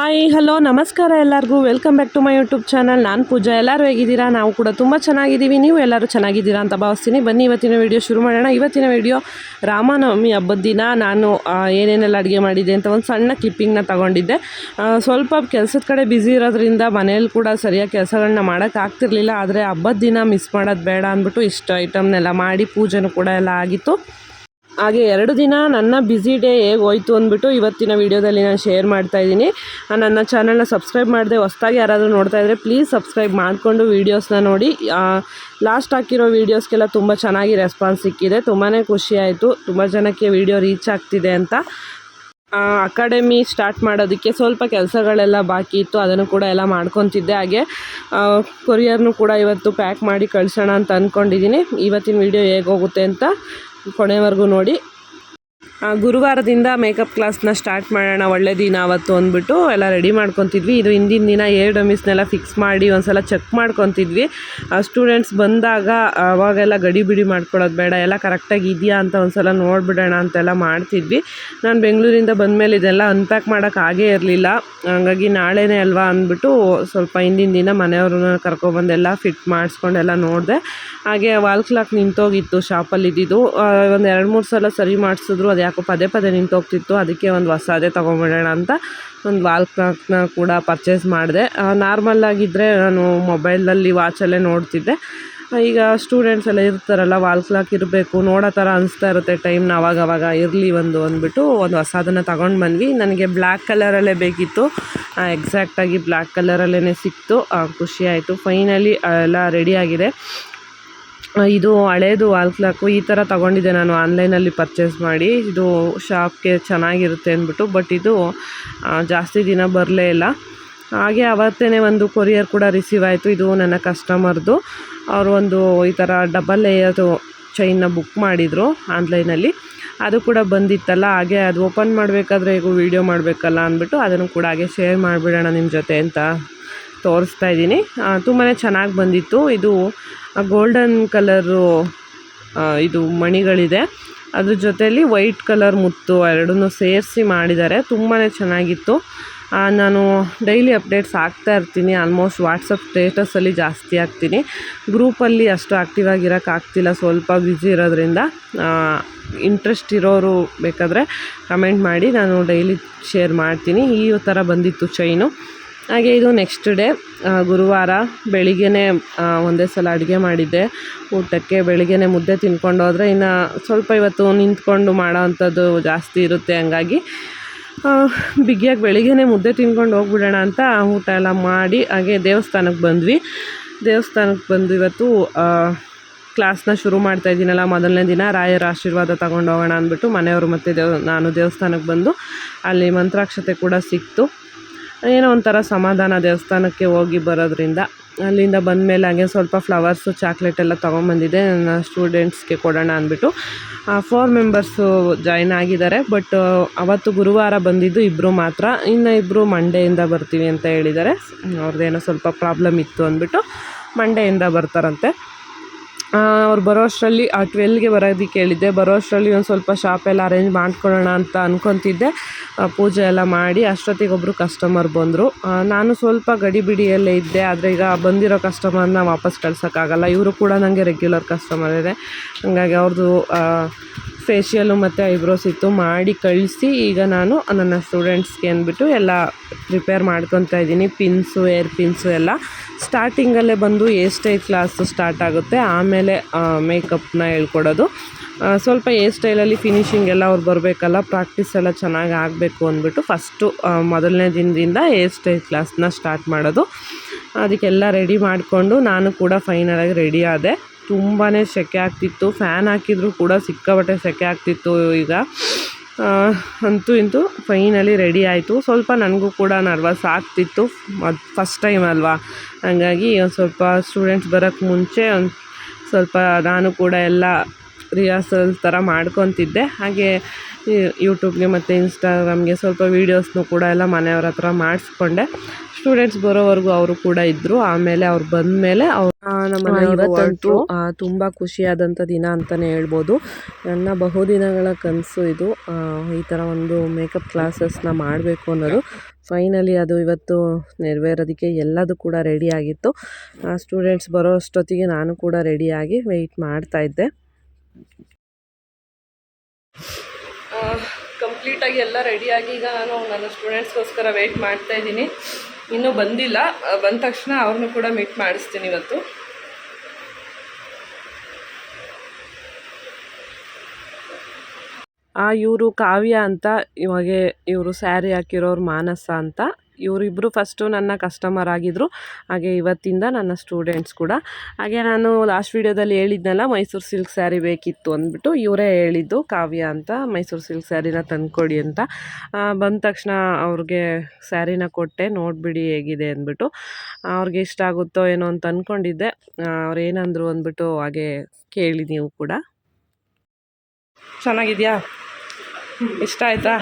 Hi hello ನಮಸ್ಕಾರ ಎಲ್ಲರಿಗೂ. Welcome back to my YouTube channel ನಾನು ಪೂಜಾ. ಎಲ್ಲರೂ ಹೇಗಿದ್ದೀರಾ? ನಾವು ಕೂಡ ತುಂಬ ಚೆನ್ನಾಗಿದ್ದೀವಿ. ನೀವು ಎಲ್ಲರೂ ಚೆನ್ನಾಗಿದ್ದೀರಾ ಅಂತ ಭಾವಿಸ್ತೀನಿ. ಬನ್ನಿ, ಇವತ್ತಿನ ವಿಡಿಯೋ ಶುರು ಮಾಡೋಣ. ಇವತ್ತಿನ ವಿಡಿಯೋ ರಾಮನವಮಿ ಹಬ್ಬದ ದಿನ. ನಾನು ಏನೇನೆಲ್ಲ ಅಡುಗೆ ಮಾಡಿದ್ದೆ ಅಂತ ಒಂದು ಸಣ್ಣ ಕ್ಲಿಪ್ಪಿಂಗ್ನ ತಗೊಂಡಿದ್ದೆ. ಸ್ವಲ್ಪ ಕೆಲಸದ ಕಡೆ ಬ್ಯುಸಿ ಇರೋದ್ರಿಂದ ಮನೇಲಿ ಕೂಡ ಸರಿಯಾಗಿ ಕೆಲಸಗಳನ್ನ ಮಾಡೋಕ್ಕಾಗ್ತಿರ್ಲಿಲ್ಲ ಆದರೆ ಹಬ್ಬದ ದಿನ ಮಿಸ್ ಮಾಡೋದು ಬೇಡ ಅಂದ್ಬಿಟ್ಟು ಇಷ್ಟು ಐಟಮ್ನೆಲ್ಲ ಮಾಡಿ ಪೂಜೆನೂ ಕೂಡ ಎಲ್ಲ ಆಗಿತ್ತು. ಹಾಗೆ ಎರಡು ದಿನ ನನ್ನ ಬ್ಯುಸಿ ಡೇ ಹೇಗೆ ಹೋಯ್ತು ಅಂದ್ಬಿಟ್ಟು ಇವತ್ತಿನ ವಿಡಿಯೋದಲ್ಲಿ ನಾನು ಶೇರ್ ಮಾಡ್ತಾ ಇದ್ದೀನಿ. ನನ್ನ ಚಾನಲ್ನ ಸಬ್ಸ್ಕ್ರೈಬ್ ಮಾಡಿದೆ ಹೊಸ್ದಾಗಿ ಯಾರಾದರೂ ನೋಡ್ತಾ ಇದ್ದರೆ ಪ್ಲೀಸ್ ಸಬ್ಸ್ಕ್ರೈಬ್ ಮಾಡಿಕೊಂಡು ವೀಡಿಯೋಸ್ನ ನೋಡಿ. ಲಾಸ್ಟ್ ಹಾಕಿರೋ ವೀಡಿಯೋಸ್ಗೆಲ್ಲ ತುಂಬ ಚೆನ್ನಾಗಿ ರೆಸ್ಪಾನ್ಸ್ ಸಿಕ್ಕಿದೆ. ತುಂಬಾ ಖುಷಿ ಆಯಿತು. ತುಂಬ ಜನಕ್ಕೆ ವೀಡಿಯೋ ರೀಚ್ ಆಗ್ತಿದೆ ಅಂತ. ಅಕಾಡೆಮಿ ಸ್ಟಾರ್ಟ್ ಮಾಡೋದಕ್ಕೆ ಸ್ವಲ್ಪ ಕೆಲಸಗಳೆಲ್ಲ ಬಾಕಿ ಇತ್ತು. ಅದನ್ನು ಕೂಡ ಎಲ್ಲ ಮಾಡ್ಕೊತಿದ್ದೆ. ಹಾಗೆ ಕೊರಿಯರ್ನು ಕೂಡ ಇವತ್ತು ಪ್ಯಾಕ್ ಮಾಡಿ ಕಳಿಸೋಣ ಅಂತ ಅಂದ್ಕೊಂಡಿದ್ದೀನಿ ಇವತ್ತಿನ ವಿಡಿಯೋ ಹೇಗೆ ಹೋಗುತ್ತೆ ಅಂತ ಕೊನೆವರೆಗೂ ನೋಡಿ. ಗುರುವಾರದಿಂದ ಮೇಕಪ್ ಕ್ಲಾಸ್ನ ಸ್ಟಾರ್ಟ್ ಮಾಡೋಣ, ಒಳ್ಳೆ ದಿನ ಅವತ್ತು ಅಂದ್ಬಿಟ್ಟು ಎಲ್ಲ ರೆಡಿ ಮಾಡ್ಕೊತಿದ್ವಿ. ಇದು ಹಿಂದಿನ ದಿನ ಏರ್ ಡಮಿಸ್ನೆಲ್ಲ ಫಿಕ್ಸ್ ಮಾಡಿ ಒಂದ್ಸಲ ಚೆಕ್ ಮಾಡ್ಕೊತಿದ್ವಿ. ಸ್ಟೂಡೆಂಟ್ಸ್ ಬಂದಾಗ ಅವಾಗೆಲ್ಲ ಗಡಿ ಬಿಡಿ ಮಾಡ್ಕೊಳ್ಳೋದು ಬೇಡ, ಎಲ್ಲ ಕರೆಕ್ಟಾಗಿ ಇದೆಯಾ ಅಂತ ಒಂದ್ಸಲ ನೋಡಿಬಿಡೋಣ ಅಂತೆಲ್ಲ ಮಾಡ್ತಿದ್ವಿ. ನಾನು ಬೆಂಗಳೂರಿಂದ ಬಂದಮೇಲೆ ಇದೆಲ್ಲ ಅನ್ಪ್ಯಾಕ್ ಮಾಡೋಕ್ಕಾಗೇ ಇರಲಿಲ್ಲ. ಹಾಗಾಗಿ ನಾಳೆನೇ ಅಲ್ವಾ ಅಂದ್ಬಿಟ್ಟು ಸ್ವಲ್ಪ ಹಿಂದಿನ ದಿನ ಮನೆಯವ್ರನ್ನ ಕರ್ಕೊಬಂದೆಲ್ಲ ಫಿಟ್ ಮಾಡಿಸ್ಕೊಂಡೆಲ್ಲ ನೋಡಿದೆ. ಹಾಗೆ ವಾಲ್ ಕ್ಲಾಕ್ ನಿಂತೋಗಿತ್ತು ಶಾಪಲ್ಲಿ ಇದ್ದಿದ್ದು ಒಂದು ಎರಡು ಮೂರು ಸಲ ಸರಿ ಮಾಡಿಸಿದ್ರು ಅದು ಯಾಕೋ ಪದೇ ಪದೇ ನಿಂತೋಗ್ತಿತ್ತು ಅದಕ್ಕೆ ಒಂದು ಹೊಸದೇ ತೊಗೊಂಬಿಡೋಣ ಅಂತ ಒಂದು ವಾಲ್ ಕ್ಲಾಕ್ನ ಕೂಡ ಪರ್ಚೇಸ್ ಮಾಡಿದೆ. ನಾರ್ಮಲ್ಲಾಗಿದ್ದರೆ ನಾನು ಮೊಬೈಲಲ್ಲಿ ವಾಚಲ್ಲೇ ನೋಡ್ತಿದ್ದೆ. ಈಗ ಸ್ಟೂಡೆಂಟ್ಸ್ ಎಲ್ಲ ಇರ್ತಾರಲ್ಲ ವಾಲ್ ಕ್ಲಾಕ್ ಇರಬೇಕು, ನೋಡೋ ಥರ ಅನಿಸ್ತಾ ಇರುತ್ತೆ ಟೈಮ್ನ ಅವಾಗ ಅವಾಗ ಇರಲಿ ಒಂದು ಅಂದ್ಬಿಟ್ಟು ಒಂದು ಹೊಸದನ್ನು ತಗೊಂಡು ಬಂದ್ವಿ. ನನಗೆ ಬ್ಲ್ಯಾಕ್ ಕಲರಲ್ಲೇ ಬೇಕಿತ್ತು. ಎಕ್ಸಾಕ್ಟಾಗಿ ಬ್ಲ್ಯಾಕ್ ಕಲರಲ್ಲೇ ಸಿಕ್ತು. ಖುಷಿಯಾಯಿತು ಫೈನಲಿ ಎಲ್ಲ ರೆಡಿಯಾಗಿದೆ ಇದು ಹಳೇದು ವಾಲ್ ಕ್ಲಾಕು. ಈ ಥರ ತಗೊಂಡಿದ್ದೆ ನಾನು ಆನ್ಲೈನಲ್ಲಿ ಪರ್ಚೇಸ್ ಮಾಡಿ. ಇದು ಶಾಪ್ಗೆ ಚೆನ್ನಾಗಿರುತ್ತೆ ಅಂದ್ಬಿಟ್ಟು, ಬಟ್ ಇದು ಜಾಸ್ತಿ ದಿನ ಬರಲೇ ಇಲ್ಲ. ಹಾಗೆ ಅವತ್ತೇ ಒಂದು ಕೊರಿಯರ್ ಕೂಡ ರಿಸೀವ್ ಆಯಿತು. ಇದು ನನ್ನ ಕಸ್ಟಮರ್ದು. ಅವರು ಒಂದು ಈ ಥರ ಡಬಲ್ ಲೇಯರ್ದು ಚೈನ್ನ ಬುಕ್ ಮಾಡಿದರು ಆನ್ಲೈನಲ್ಲಿ. ಅದು ಕೂಡ ಬಂದಿತ್ತಲ್ಲ, ಹಾಗೆ ಅದು ಓಪನ್ ಮಾಡಬೇಕಾದ್ರೆ ಈಗ ವೀಡಿಯೋ ಮಾಡಬೇಕಲ್ಲ ಅಂದ್ಬಿಟ್ಟು ಅದನ್ನು ಕೂಡ ಹಾಗೆ ಶೇರ್ ಮಾಡಿಬಿಡೋಣ ನಿಮ್ಮ ಜೊತೆ ಅಂತ ತೋರಿಸ್ತಾ ಇದ್ದೀನಿ. ತುಂಬಾ ಚೆನ್ನಾಗಿ ಬಂದಿತ್ತು. ಇದು ಗೋಲ್ಡನ್ ಕಲರು ಇದು ಮಣಿಗಳಿದೆ. ಅದ್ರ ಜೊತೆಯಲ್ಲಿ ವೈಟ್ ಕಲರ್ ಮುತ್ತು ಎರಡನ್ನೂ ಸೇರಿಸಿ ಮಾಡಿದ್ದಾರೆ. ತುಂಬಾ ಚೆನ್ನಾಗಿತ್ತು. ನಾನು ಡೈಲಿ ಅಪ್ಡೇಟ್ಸ್ ಆಗ್ತಾ ಇರ್ತೀನಿ. ಆಲ್ಮೋಸ್ಟ್ ವಾಟ್ಸಪ್ ಸ್ಟೇಟಸಲ್ಲಿ ಜಾಸ್ತಿ ಆಗ್ತೀನಿ ಗ್ರೂಪಲ್ಲಿ ಅಷ್ಟು ಆ್ಯಕ್ಟಿವ್ ಆಗಿರೋಕ್ಕಾಗ್ತಿಲ್ಲ ಸ್ವಲ್ಪ ಬ್ಯುಸಿ ಇರೋದ್ರಿಂದ ಇಂಟ್ರೆಸ್ಟ್ ಇರೋರು ಬೇಕಾದರೆ ಕಮೆಂಟ್ ಮಾಡಿ ನಾನು ಡೈಲಿ ಶೇರ್ ಮಾಡ್ತೀನಿ. ಈ ಥರ ಬಂದಿತ್ತು ಚೈನು. ಹಾಗೆ ಇದು ನೆಕ್ಸ್ಟ್ ಡೇ ಗುರುವಾರ ಬೆಳಿಗ್ಗೆನೇ ಒಂದೇ ಸಲ ಅಡುಗೆ ಮಾಡಿದ್ದೆ. ಊಟಕ್ಕೆ ಬೆಳಿಗ್ಗೆನೇ ಮುದ್ದೆ ತಿನ್ಕೊಂಡು ಹೋದರೆ ಇನ್ನು ಸ್ವಲ್ಪ ಇವತ್ತು ನಿಂತ್ಕೊಂಡು ಮಾಡೋ ಅಂಥದ್ದು ಜಾಸ್ತಿ ಇರುತ್ತೆ ಹಂಗಾಗಿ ಬಿಗಿಯಾಗಿ ಬೆಳಿಗ್ಗೆನೇ ಮುದ್ದೆ ತಿನ್ಕೊಂಡು ಹೋಗ್ಬಿಡೋಣ ಅಂತ ಊಟ ಎಲ್ಲ ಮಾಡಿ ಹಾಗೆ ದೇವಸ್ಥಾನಕ್ಕೆ ಬಂದ್ವಿ. ದೇವಸ್ಥಾನಕ್ಕೆ ಬಂದು ಇವತ್ತು ಕ್ಲಾಸ್ನ ಶುರು ಮಾಡ್ತಾ ಇದ್ದೀನಲ್ಲ ಮೊದಲನೇ ದಿನ, ರಾಯರ ಆಶೀರ್ವಾದ ತಗೊಂಡು ಹೋಗೋಣ ಅಂದ್ಬಿಟ್ಟು ಮನೆಯವರು ಮತ್ತು ದೇವ್, ನಾನು ದೇವಸ್ಥಾನಕ್ಕೆ ಬಂದು ಅಲ್ಲಿ ಮಂತ್ರಾಕ್ಷತೆ ಕೂಡ ಸಿಕ್ತು. ಏನೋ ಒಂಥರ ಸಮಾಧಾನ ದೇವಸ್ಥಾನಕ್ಕೆ ಹೋಗಿ ಬರೋದ್ರಿಂದ ಅಲ್ಲಿಂದ ಬಂದ ಮೇಲೆ ಹಾಗೆ ಸ್ವಲ್ಪ ಫ್ಲವರ್ಸು ಚಾಕ್ಲೇಟ್ ಎಲ್ಲ ತೊಗೊಂಬಂದಿದ್ದೆ. ನನ್ನ ಸ್ಟೂಡೆಂಟ್ಸ್ಗೆ ಕೊಡೋಣ ಅಂದ್ಬಿಟ್ಟು ಫೋರ್ ಮೆಂಬರ್ಸು ಜಾಯ್ನ್ ಆಗಿದ್ದಾರೆ. ಬಟ್ ಅವತ್ತು ಗುರುವಾರ ಬಂದಿದ್ದು ಇಬ್ಬರು ಮಾತ್ರ. ಇನ್ನು ಇಬ್ಬರು ಮಂಡೆಯಿಂದ ಬರ್ತೀವಿ ಅಂತ ಹೇಳಿದ್ದಾರೆ. ಅವ್ರದ್ದೇನೋ ಸ್ವಲ್ಪ ಪ್ರಾಬ್ಲಮ್ ಇತ್ತು ಅಂದ್ಬಿಟ್ಟು ಮಂಡೆಯಿಂದ ಬರ್ತಾರಂತೆ. ಅವ್ರು ಬರೋ ಅಷ್ಟರಲ್ಲಿ ಆ ಟ್ವೆಲ್ಗೆ ಬರೋದಕ್ಕೆ ಹೇಳಿದ್ದೆ ಬರೋ ಅಷ್ಟರಲ್ಲಿ ಒಂದು ಸ್ವಲ್ಪ ಶಾಪೆಲ್ಲ ಅರೇಂಜ್ ಮಾಡ್ಕೊಳ್ಳೋಣ ಅಂತ ಅಂದ್ಕೊತಿದ್ದೆ ಪೂಜೆ ಎಲ್ಲ ಮಾಡಿ ಅಷ್ಟೊತ್ತಿಗೆ ಒಬ್ಬರು ಕಸ್ಟಮರ್ ಬಂದರು. ನಾನು ಸ್ವಲ್ಪ ಗಡಿಬಿಡಿಯಲ್ಲೇ ಇದ್ದೆ. ಆದರೆ ಈಗ ಬಂದಿರೋ ಕಸ್ಟಮರ್ನ ವಾಪಸ್ ಕಳ್ಸೋಕ್ಕಾಗಲ್ಲ. ಇವರು ಕೂಡ ನನಗೆ ರೆಗ್ಯುಲರ್ ಕಸ್ಟಮರ್ ಇದೆ. ಹಾಗಾಗಿ ಅವ್ರದ್ದು ಫೇಶಿಯಲು ಮತ್ತು ಐಬ್ರೋಸ್ ಇತ್ತು, ಮಾಡಿ ಕಳಿಸಿ, ಈಗ ನಾನು ನನ್ನ ಸ್ಟೂಡೆಂಟ್ಸ್ಗೆ ಅಂದ್ಬಿಟ್ಟು ಎಲ್ಲ ಪ್ರಿಪೇರ್ ಮಾಡ್ಕೊತಾ ಇದ್ದೀನಿ. ಪಿನ್ಸು ಏರ್ ಪಿನ್ಸು ಎಲ್ಲ. ಸ್ಟಾರ್ಟಿಂಗಲ್ಲೇ ಬಂದು ಏರ್ ಸ್ಟೈಲ್ ಕ್ಲಾಸು ಸ್ಟಾರ್ಟ್ ಆಗುತ್ತೆ. ಆಮೇಲೆ ಮೇಕಪ್ನ ಹೇಳ್ಕೊಡೋದು. ಸ್ವಲ್ಪ ಏರ್ ಸ್ಟೈಲಲ್ಲಿ ಫಿನಿಷಿಂಗ್ ಎಲ್ಲ ಅವ್ರು ಬರಬೇಕಲ್ಲ ಪ್ರಾಕ್ಟೀಸ್ ಎಲ್ಲ ಚೆನ್ನಾಗಿ ಆಗಬೇಕು ಅಂದ್ಬಿಟ್ಟು ಫಸ್ಟು ಮೊದಲನೇ ದಿನದಿಂದ ಏರ್ ಸ್ಟೈಲ್ ಕ್ಲಾಸ್ನ ಸ್ಟಾರ್ಟ್ ಮಾಡೋದು. ಅದಕ್ಕೆಲ್ಲ ರೆಡಿ ಮಾಡಿಕೊಂಡು ನಾನು ಕೂಡ ಫೈನಲಾಗಿ ರೆಡಿ ಆದೆ. ತುಂಬಾ ಸೆಕೆ ಆಗ್ತಿತ್ತು. ಫ್ಯಾನ್ ಹಾಕಿದರೂ ಕೂಡ ಸಿಕ್ಕಾಪಟ್ಟೆ ಸೆಕೆ ಆಗ್ತಿತ್ತು ಈಗ. ಅಂತೂ ಇಂತೂ ಫೈನಲಿ ರೆಡಿ ಆಯಿತು. ಸ್ವಲ್ಪ ನನಗೂ ಕೂಡ ನರ್ವಸ್ ಆಗ್ತಿತ್ತು. ಅದು ಫಸ್ಟ್ ಟೈಮ್ ಅಲ್ವಾ? ಹಾಗಾಗಿ ಒಂದು ಸ್ವಲ್ಪ ಸ್ಟೂಡೆಂಟ್ಸ್ ಬರೋಕ್ಕೆ ಮುಂಚೆ ಒಂದು ಸ್ವಲ್ಪ ನಾನು ಕೂಡ ಎಲ್ಲ ರಿಹರ್ಸಲ್ ಥರ ಮಾಡ್ಕೊತಿದ್ದೆ. ಹಾಗೆ ಯೂಟ್ಯೂಬ್ಗೆ ಮತ್ತು ಇನ್ಸ್ಟಾಗ್ರಾಮ್ಗೆ ಸ್ವಲ್ಪ ವೀಡಿಯೋಸ್ನು ಕೂಡ ಎಲ್ಲ ಮನೆಯವ್ರ ಹತ್ರ ಮಾಡಿಸ್ಕೊಂಡೆ. ಸ್ಟೂಡೆಂಟ್ಸ್ ಬರೋವರೆಗೂ ಅವರು ಕೂಡ ಇದ್ದರು ಆಮೇಲೆ ಅವ್ರು ಬಂದ ಮೇಲೆ ಅವ್ರು ನಮ್ಮ ಇವತ್ತಂತೂ ತುಂಬ ಖುಷಿಯಾದಂಥ ದಿನ ಅಂತಲೇ ಹೇಳ್ಬೋದು. ನನ್ನ ಬಹುದಿನಗಳ ಕನಸು ಇದು. ಈ ಥರ ಒಂದು ಮೇಕಪ್ ಕ್ಲಾಸಸ್ನ ಮಾಡಬೇಕು ಅನ್ನೋದು. ಫೈನಲಿ ಅದು ಇವತ್ತು ನೆರವೇರೋದಕ್ಕೆ ಎಲ್ಲದೂ ಕೂಡ ರೆಡಿಯಾಗಿತ್ತು ಸ್ಟೂಡೆಂಟ್ಸ್ ಬರೋ ಅಷ್ಟೊತ್ತಿಗೆ ನಾನು ಕೂಡ ರೆಡಿಯಾಗಿ ವೆಯ್ಟ್ ಮಾಡ್ತಾಯಿದ್ದೆ ಕಂಪ್ಲೀಟಾಗಿ ಎಲ್ಲ ರೆಡಿಯಾಗಿ ಈಗ ನಾನು ನನ್ನ ಸ್ಟೂಡೆಂಟ್ಸ್ಗೋಸ್ಕರ ವೆಯ್ಟ್ ಮಾಡ್ತಾ ಇದ್ದೀನಿ. ಇನ್ನೂ ಬಂದಿಲ್ಲ. ಬಂದ ತಕ್ಷಣ ಅವ್ರನ್ನೂ ಕೂಡ ಮೀಟ್ ಮಾಡಿಸ್ತೀನಿ ಇವತ್ತು. ಆ, ಇವರು ಕಾವ್ಯ ಅಂತ, ಇವಾಗೆ ಇವರು ಸ್ಯಾರಿ ಹಾಕಿರೋರು ಮಾನಸ ಅಂತ. ಇವರಿಬ್ಬರು ಫಸ್ಟು ನನ್ನ ಕಸ್ಟಮರ್ ಆಗಿದ್ದರು ಹಾಗೆ ಇವತ್ತಿಂದ ನನ್ನ ಸ್ಟೂಡೆಂಟ್ಸ್ ಕೂಡ. ಹಾಗೆ ನಾನು ಲಾಸ್ಟ್ ವೀಡಿಯೋದಲ್ಲಿ ಹೇಳಿದ್ನಲ್ಲ, ಮೈಸೂರು ಸಿಲ್ಕ್ ಸ್ಯಾರಿ ಬೇಕಿತ್ತು ಅಂದ್ಬಿಟ್ಟು ಇವರೇ ಹೇಳಿದ್ದು, ಕಾವ್ಯ ಅಂತ, ಮೈಸೂರು ಸಿಲ್ಕ್ ಸ್ಯಾರಿನ ತಂದುಕೊಡಿ ಅಂತ. ಬಂದ ತಕ್ಷಣ ಅವ್ರಿಗೆ ಸ್ಯಾರಿನ ಕೊಟ್ಟೆ, ನೋಡಿಬಿಡಿ ಹೇಗಿದೆ ಅಂದ್ಬಿಟ್ಟು. ಅವ್ರಿಗೆ ಇಷ್ಟ ಆಗುತ್ತೋ ಏನೋ ಅಂತ ಅಂದ್ಕೊಂಡಿದ್ದೆ ಅವ್ರು ಏನಂದರು ಅಂದ್ಬಿಟ್ಟು ಹಾಗೆ ಕೇಳಿ ನೀವು ಕೂಡ. ಚೆನ್ನಾಗಿದೆಯಾ? ಇಷ್ಟ ಆಯ್ತಾ?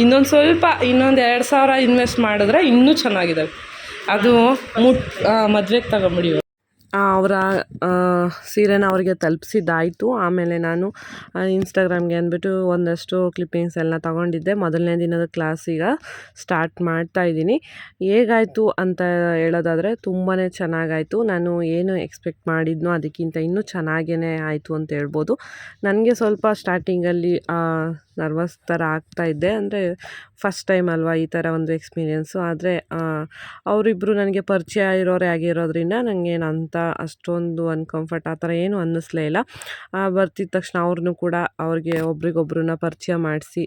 ಇನ್ನೊಂದು ಸ್ವಲ್ಪ, ಇನ್ನೊಂದು ಎರಡು ಸಾವಿರ ಇನ್ವೆಸ್ಟ್ ಮಾಡಿದ್ರೆ ಇನ್ನೂ ಚೆನ್ನಾಗಿದೆ ಅದು ಮುಟ್ ಮದುವೆಗೆ ತಗೊಂಬಿಡಿ. ಅವರ ಸೀರೆನ ಅವರಿಗೆ ತಲುಪಿಸಿದ್ದಾಯಿತು. ಆಮೇಲೆ ನಾನು ಇನ್ಸ್ಟಾಗ್ರಾಮ್ಗೆ ಅಂದ್ಬಿಟ್ಟು ಒಂದಷ್ಟು ಕ್ಲಿಪ್ಪಿಂಗ್ಸ್ ಎಲ್ಲ ತಗೊಂಡಿದ್ದೆ. ಮೊದಲನೇ ದಿನದ ಕ್ಲಾಸ್ ಈಗ ಸ್ಟಾರ್ಟ್ ಮಾಡ್ತಾ ಇದ್ದೀನಿ. ಹೇಗಾಯಿತು ಅಂತ ಹೇಳೋದಾದರೆ ತುಂಬಾ ಚೆನ್ನಾಗಾಯಿತು. ನಾನು ಏನು ಎಕ್ಸ್ಪೆಕ್ಟ್ ಮಾಡಿದ್ನೋ ಅದಕ್ಕಿಂತ ಇನ್ನೂ ಚೆನ್ನಾಗೇ ಆಯಿತು ಅಂತ ಹೇಳ್ಬೋದು. ನನಗೆ ಸ್ವಲ್ಪ ಸ್ಟಾರ್ಟಿಂಗಲ್ಲಿ ನರ್ವಸ್ ಥರ ಆಗ್ತಾ ಇದ್ದೆ ಅಂದರೆ ಫಸ್ಟ್ ಟೈಮ್ ಅಲ್ವಾ ಈ ಥರ ಒಂದು ಎಕ್ಸ್ಪೀರಿಯೆನ್ಸು ಆದರೆ ಅವರಿಬ್ಬರು ನನಗೆ ಪರಿಚಯ ಇರೋರೇ ಆಗಿರೋದ್ರಿಂದ ನನಗೇನು ಅಂತ ಅಷ್ಟೊಂದು ಅನ್ಕಂಫರ್ಟ್ ಆ ಥರ ಏನೂ ಅನ್ನಿಸ್ಲೇ ಇಲ್ಲ. ಬರ್ತಿದ್ದ ತಕ್ಷಣ ಅವ್ರನ್ನೂ ಕೂಡ ಅವ್ರಿಗೆ ಒಬ್ರಿಗೊಬ್ರನ್ನ ಪರಿಚಯ ಮಾಡಿಸಿ,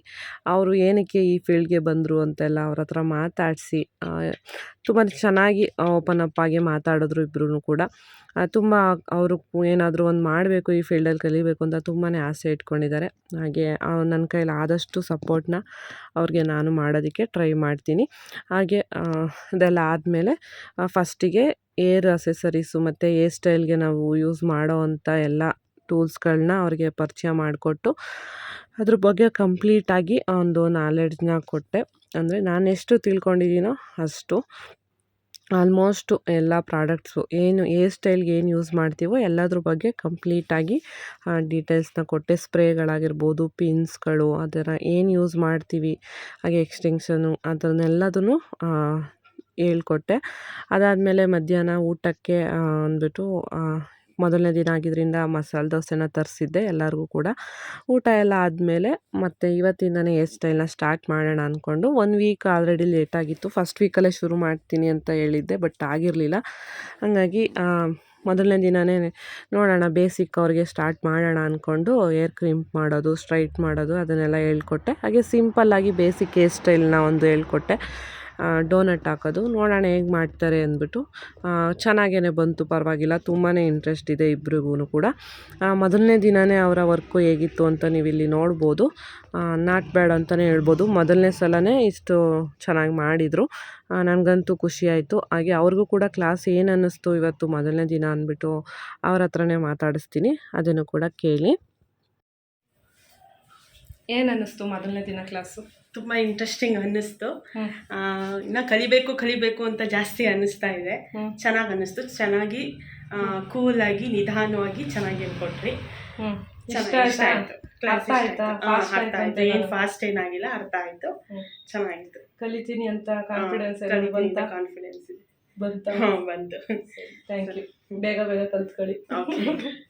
ಅವರು ಏನಕ್ಕೆ ಈ ಫೀಲ್ಡ್ಗೆ ಬಂದರು ಅಂತೆಲ್ಲ ಅವ್ರ ಹತ್ರ ಮಾತಾಡಿಸಿ ತುಂಬ ಚೆನ್ನಾಗಿ ಓಪನ್ ಅಪ್ ಆಗಿ ಮಾತಾಡಿದ್ರು ಇಬ್ಬರೂ ಕೂಡ. ತುಂಬ ಅವರು ಏನಾದರೂ ಒಂದು ಮಾಡಬೇಕು ಈ ಫೀಲ್ಡಲ್ಲಿ ಕಲಿಬೇಕು ಅಂತ ತುಂಬಾ ಆಸೆ ಇಟ್ಕೊಂಡಿದ್ದಾರೆ. ಹಾಗೆ ನನ್ನ ಕೈಲಿ ಆದಷ್ಟು ಸಪೋರ್ಟ್ನ ಅವ್ರಿಗೆ ನಾನು ಮಾಡೋದಕ್ಕೆ ಟ್ರೈ ಮಾಡ್ತೀನಿ. ಹಾಗೆ ಅದೆಲ್ಲ ಆದಮೇಲೆ ಫಸ್ಟಿಗೆ ಏರ್ ಅಸೆಸರೀಸು ಮತ್ತು ಏರ್ ಸ್ಟೈಲ್ಗೆ ನಾವು ಯೂಸ್ ಮಾಡೋ ಅಂಥ ಎಲ್ಲ ಟೂಲ್ಸ್ಗಳನ್ನ ಅವ್ರಿಗೆ ಪರಿಚಯ ಮಾಡಿಕೊಟ್ಟು, ಅದ್ರ ಬಗ್ಗೆ ಕಂಪ್ಲೀಟಾಗಿ ಒಂದು ನಾಲೆಡ್ಜ್ನ ಕೊಟ್ಟೆ. ಅಂದರೆ ನಾನು ಎಷ್ಟು ತಿಳ್ಕೊಂಡಿದ್ದೀನೋ ಅಷ್ಟು. ಆಲ್ಮೋಸ್ಟು ಎಲ್ಲ ಪ್ರಾಡಕ್ಟ್ಸು ಏನು ಏರ್ ಸ್ಟೈಲ್ಗೆ ಏನು ಯೂಸ್ ಮಾಡ್ತೀವೋ ಎಲ್ಲದ್ರ ಬಗ್ಗೆ ಕಂಪ್ಲೀಟಾಗಿ ಡೀಟೇಲ್ಸ್ನ ಕೊಟ್ಟೆ ಸ್ಪ್ರೇಗಳಾಗಿರ್ಬೋದು ಪಿನ್ಸ್ಗಳು ಅದರ ಏನು ಯೂಸ್ ಮಾಡ್ತೀವಿ ಹಾಗೆ ಎಕ್ಸ್ಟೆನ್ಷನು ಅದನ್ನೆಲ್ಲದನ್ನು ಹೇಳ್ಕೊಟ್ಟೆ. ಅದಾದಮೇಲೆ ಮಧ್ಯಾಹ್ನ ಊಟಕ್ಕೆ ಅಂದ್ಬಿಟ್ಟು ಆ, ಮೊದಲನೇ ದಿನ ಆಗಿದ್ದರಿಂದ ಮಸಾಲೆ ದೋಸೆನ ತರಿಸಿದ್ದೆ ಎಲ್ಲರಿಗೂ ಕೂಡ. ಊಟ ಎಲ್ಲ ಆದಮೇಲೆ ಮತ್ತು ಇವತ್ತಿಂದನೇ ಹೇರ್ ಸ್ಟೈಲ್ನ ಸ್ಟಾರ್ಟ್ ಮಾಡೋಣ ಅಂದ್ಕೊಂಡು ಒನ್ ವೀಕ್ ಆಲ್ರೆಡಿ ಲೇಟಾಗಿತ್ತು ಫಸ್ಟ್ ವೀಕಲ್ಲೇ ಶುರು ಮಾಡ್ತೀನಿ ಅಂತ ಹೇಳಿದ್ದೆ ಬಟ್ ಆಗಿರಲಿಲ್ಲ. ಹಾಗಾಗಿ ಮೊದಲನೇ ದಿನವೇ ನೋಡೋಣ ಬೇಸಿಕ್ ಅವ್ರಿಗೆ ಸ್ಟಾರ್ಟ್ ಮಾಡೋಣ ಅಂದ್ಕೊಂಡು ಏರ್ ಕ್ರೀಮ್ ಮಾಡೋದು, ಸ್ಟ್ರೈಟ್ ಮಾಡೋದು ಅದನ್ನೆಲ್ಲ ಹೇಳ್ಕೊಟ್ಟೆ. ಹಾಗೆ ಸಿಂಪಲ್ಲಾಗಿ ಬೇಸಿಕ್ ಹೇರ್ ಸ್ಟೈಲ್ನ ಒಂದು ಹೇಳ್ಕೊಟ್ಟೆ. ಡೋನಟ್ ಹಾಕೋದು. ನೋಡೋಣ ಹೇಗೆ ಮಾಡ್ತಾರೆ ಅಂದ್ಬಿಟ್ಟು ಚೆನ್ನಾಗೇ ಬಂತು, ಪರವಾಗಿಲ್ಲ. ತುಂಬಾ ಇಂಟ್ರೆಸ್ಟ್ ಇದೆ ಇಬ್ರಿಗೂ ಕೂಡ. ಮೊದಲನೇ ದಿನವೇ ಅವರ ವರ್ಕು ಹೇಗಿತ್ತು ಅಂತ ನೀವು ಇಲ್ಲಿ ನೋಡ್ಬೋದು ನಾಟ್ ಬ್ಯಾಡ್ ಅಂತಲೇ ಹೇಳ್ಬೋದು. ಮೊದಲನೇ ಸಲನೇ ಇಷ್ಟು ಚೆನ್ನಾಗಿ ಮಾಡಿದರು. ನನಗಂತೂ ಖುಷಿ ಆಯಿತು. ಹಾಗೆ ಅವ್ರಿಗೂ ಕೂಡ ಕ್ಲಾಸ್ ಏನು ಅನ್ನಿಸ್ತು ಇವತ್ತು ಮೊದಲನೇ ದಿನ ಅಂದ್ಬಿಟ್ಟು ಅವ್ರ ಹತ್ರನೇ ಮಾತಾಡಿಸ್ತೀನಿ. ಅದನ್ನು ಕೂಡ ಕೇಳಿ. ಏನು ಅನ್ನಿಸ್ತು ಮೊದಲನೇ ದಿನ ಕ್ಲಾಸು ತುಂಬ ಇಂಟ್ರೆಸ್ಟಿಂಗ್ ಅನ್ನಿಸ್ತು. ಇನ್ನು ಕಲಿಬೇಕು ಕಲಿಬೇಕು ಅಂತ ಜಾಸ್ತಿ ಅನ್ನಿಸ್ತಾ ಇದೆ. ಚೆನ್ನಾಗಿ ಅನ್ನಿಸ್ತು. ಚೆನ್ನಾಗಿ ಕೂಲಾಗಿ ನಿಧಾನವಾಗಿ ಚೆನ್ನಾಗಿ ಹೇಳ್ಕೊಟ್ರಿ. ಏನು. ಫಾಸ್ಟ್ ಏನಾಗಿಲ್ಲ ಅರ್ಥ ಆಯ್ತು. ಚೆನ್ನಾಗಿತ್ತು. ಕಲಿತೀನಿ ಅಂತ ಕಾನ್ಫಿಡೆನ್ಸ್ ಬಂತ? ಕಾನ್ಫಿಡೆನ್ಸ್ ಇದೆ. ಬಂತು? ಬಂತು. ಥ್ಯಾಂಕ್ ಯು ಬೇಗ ಬೇಗ ಕಲ್ತ್ಕೊಳ್ಳಿ.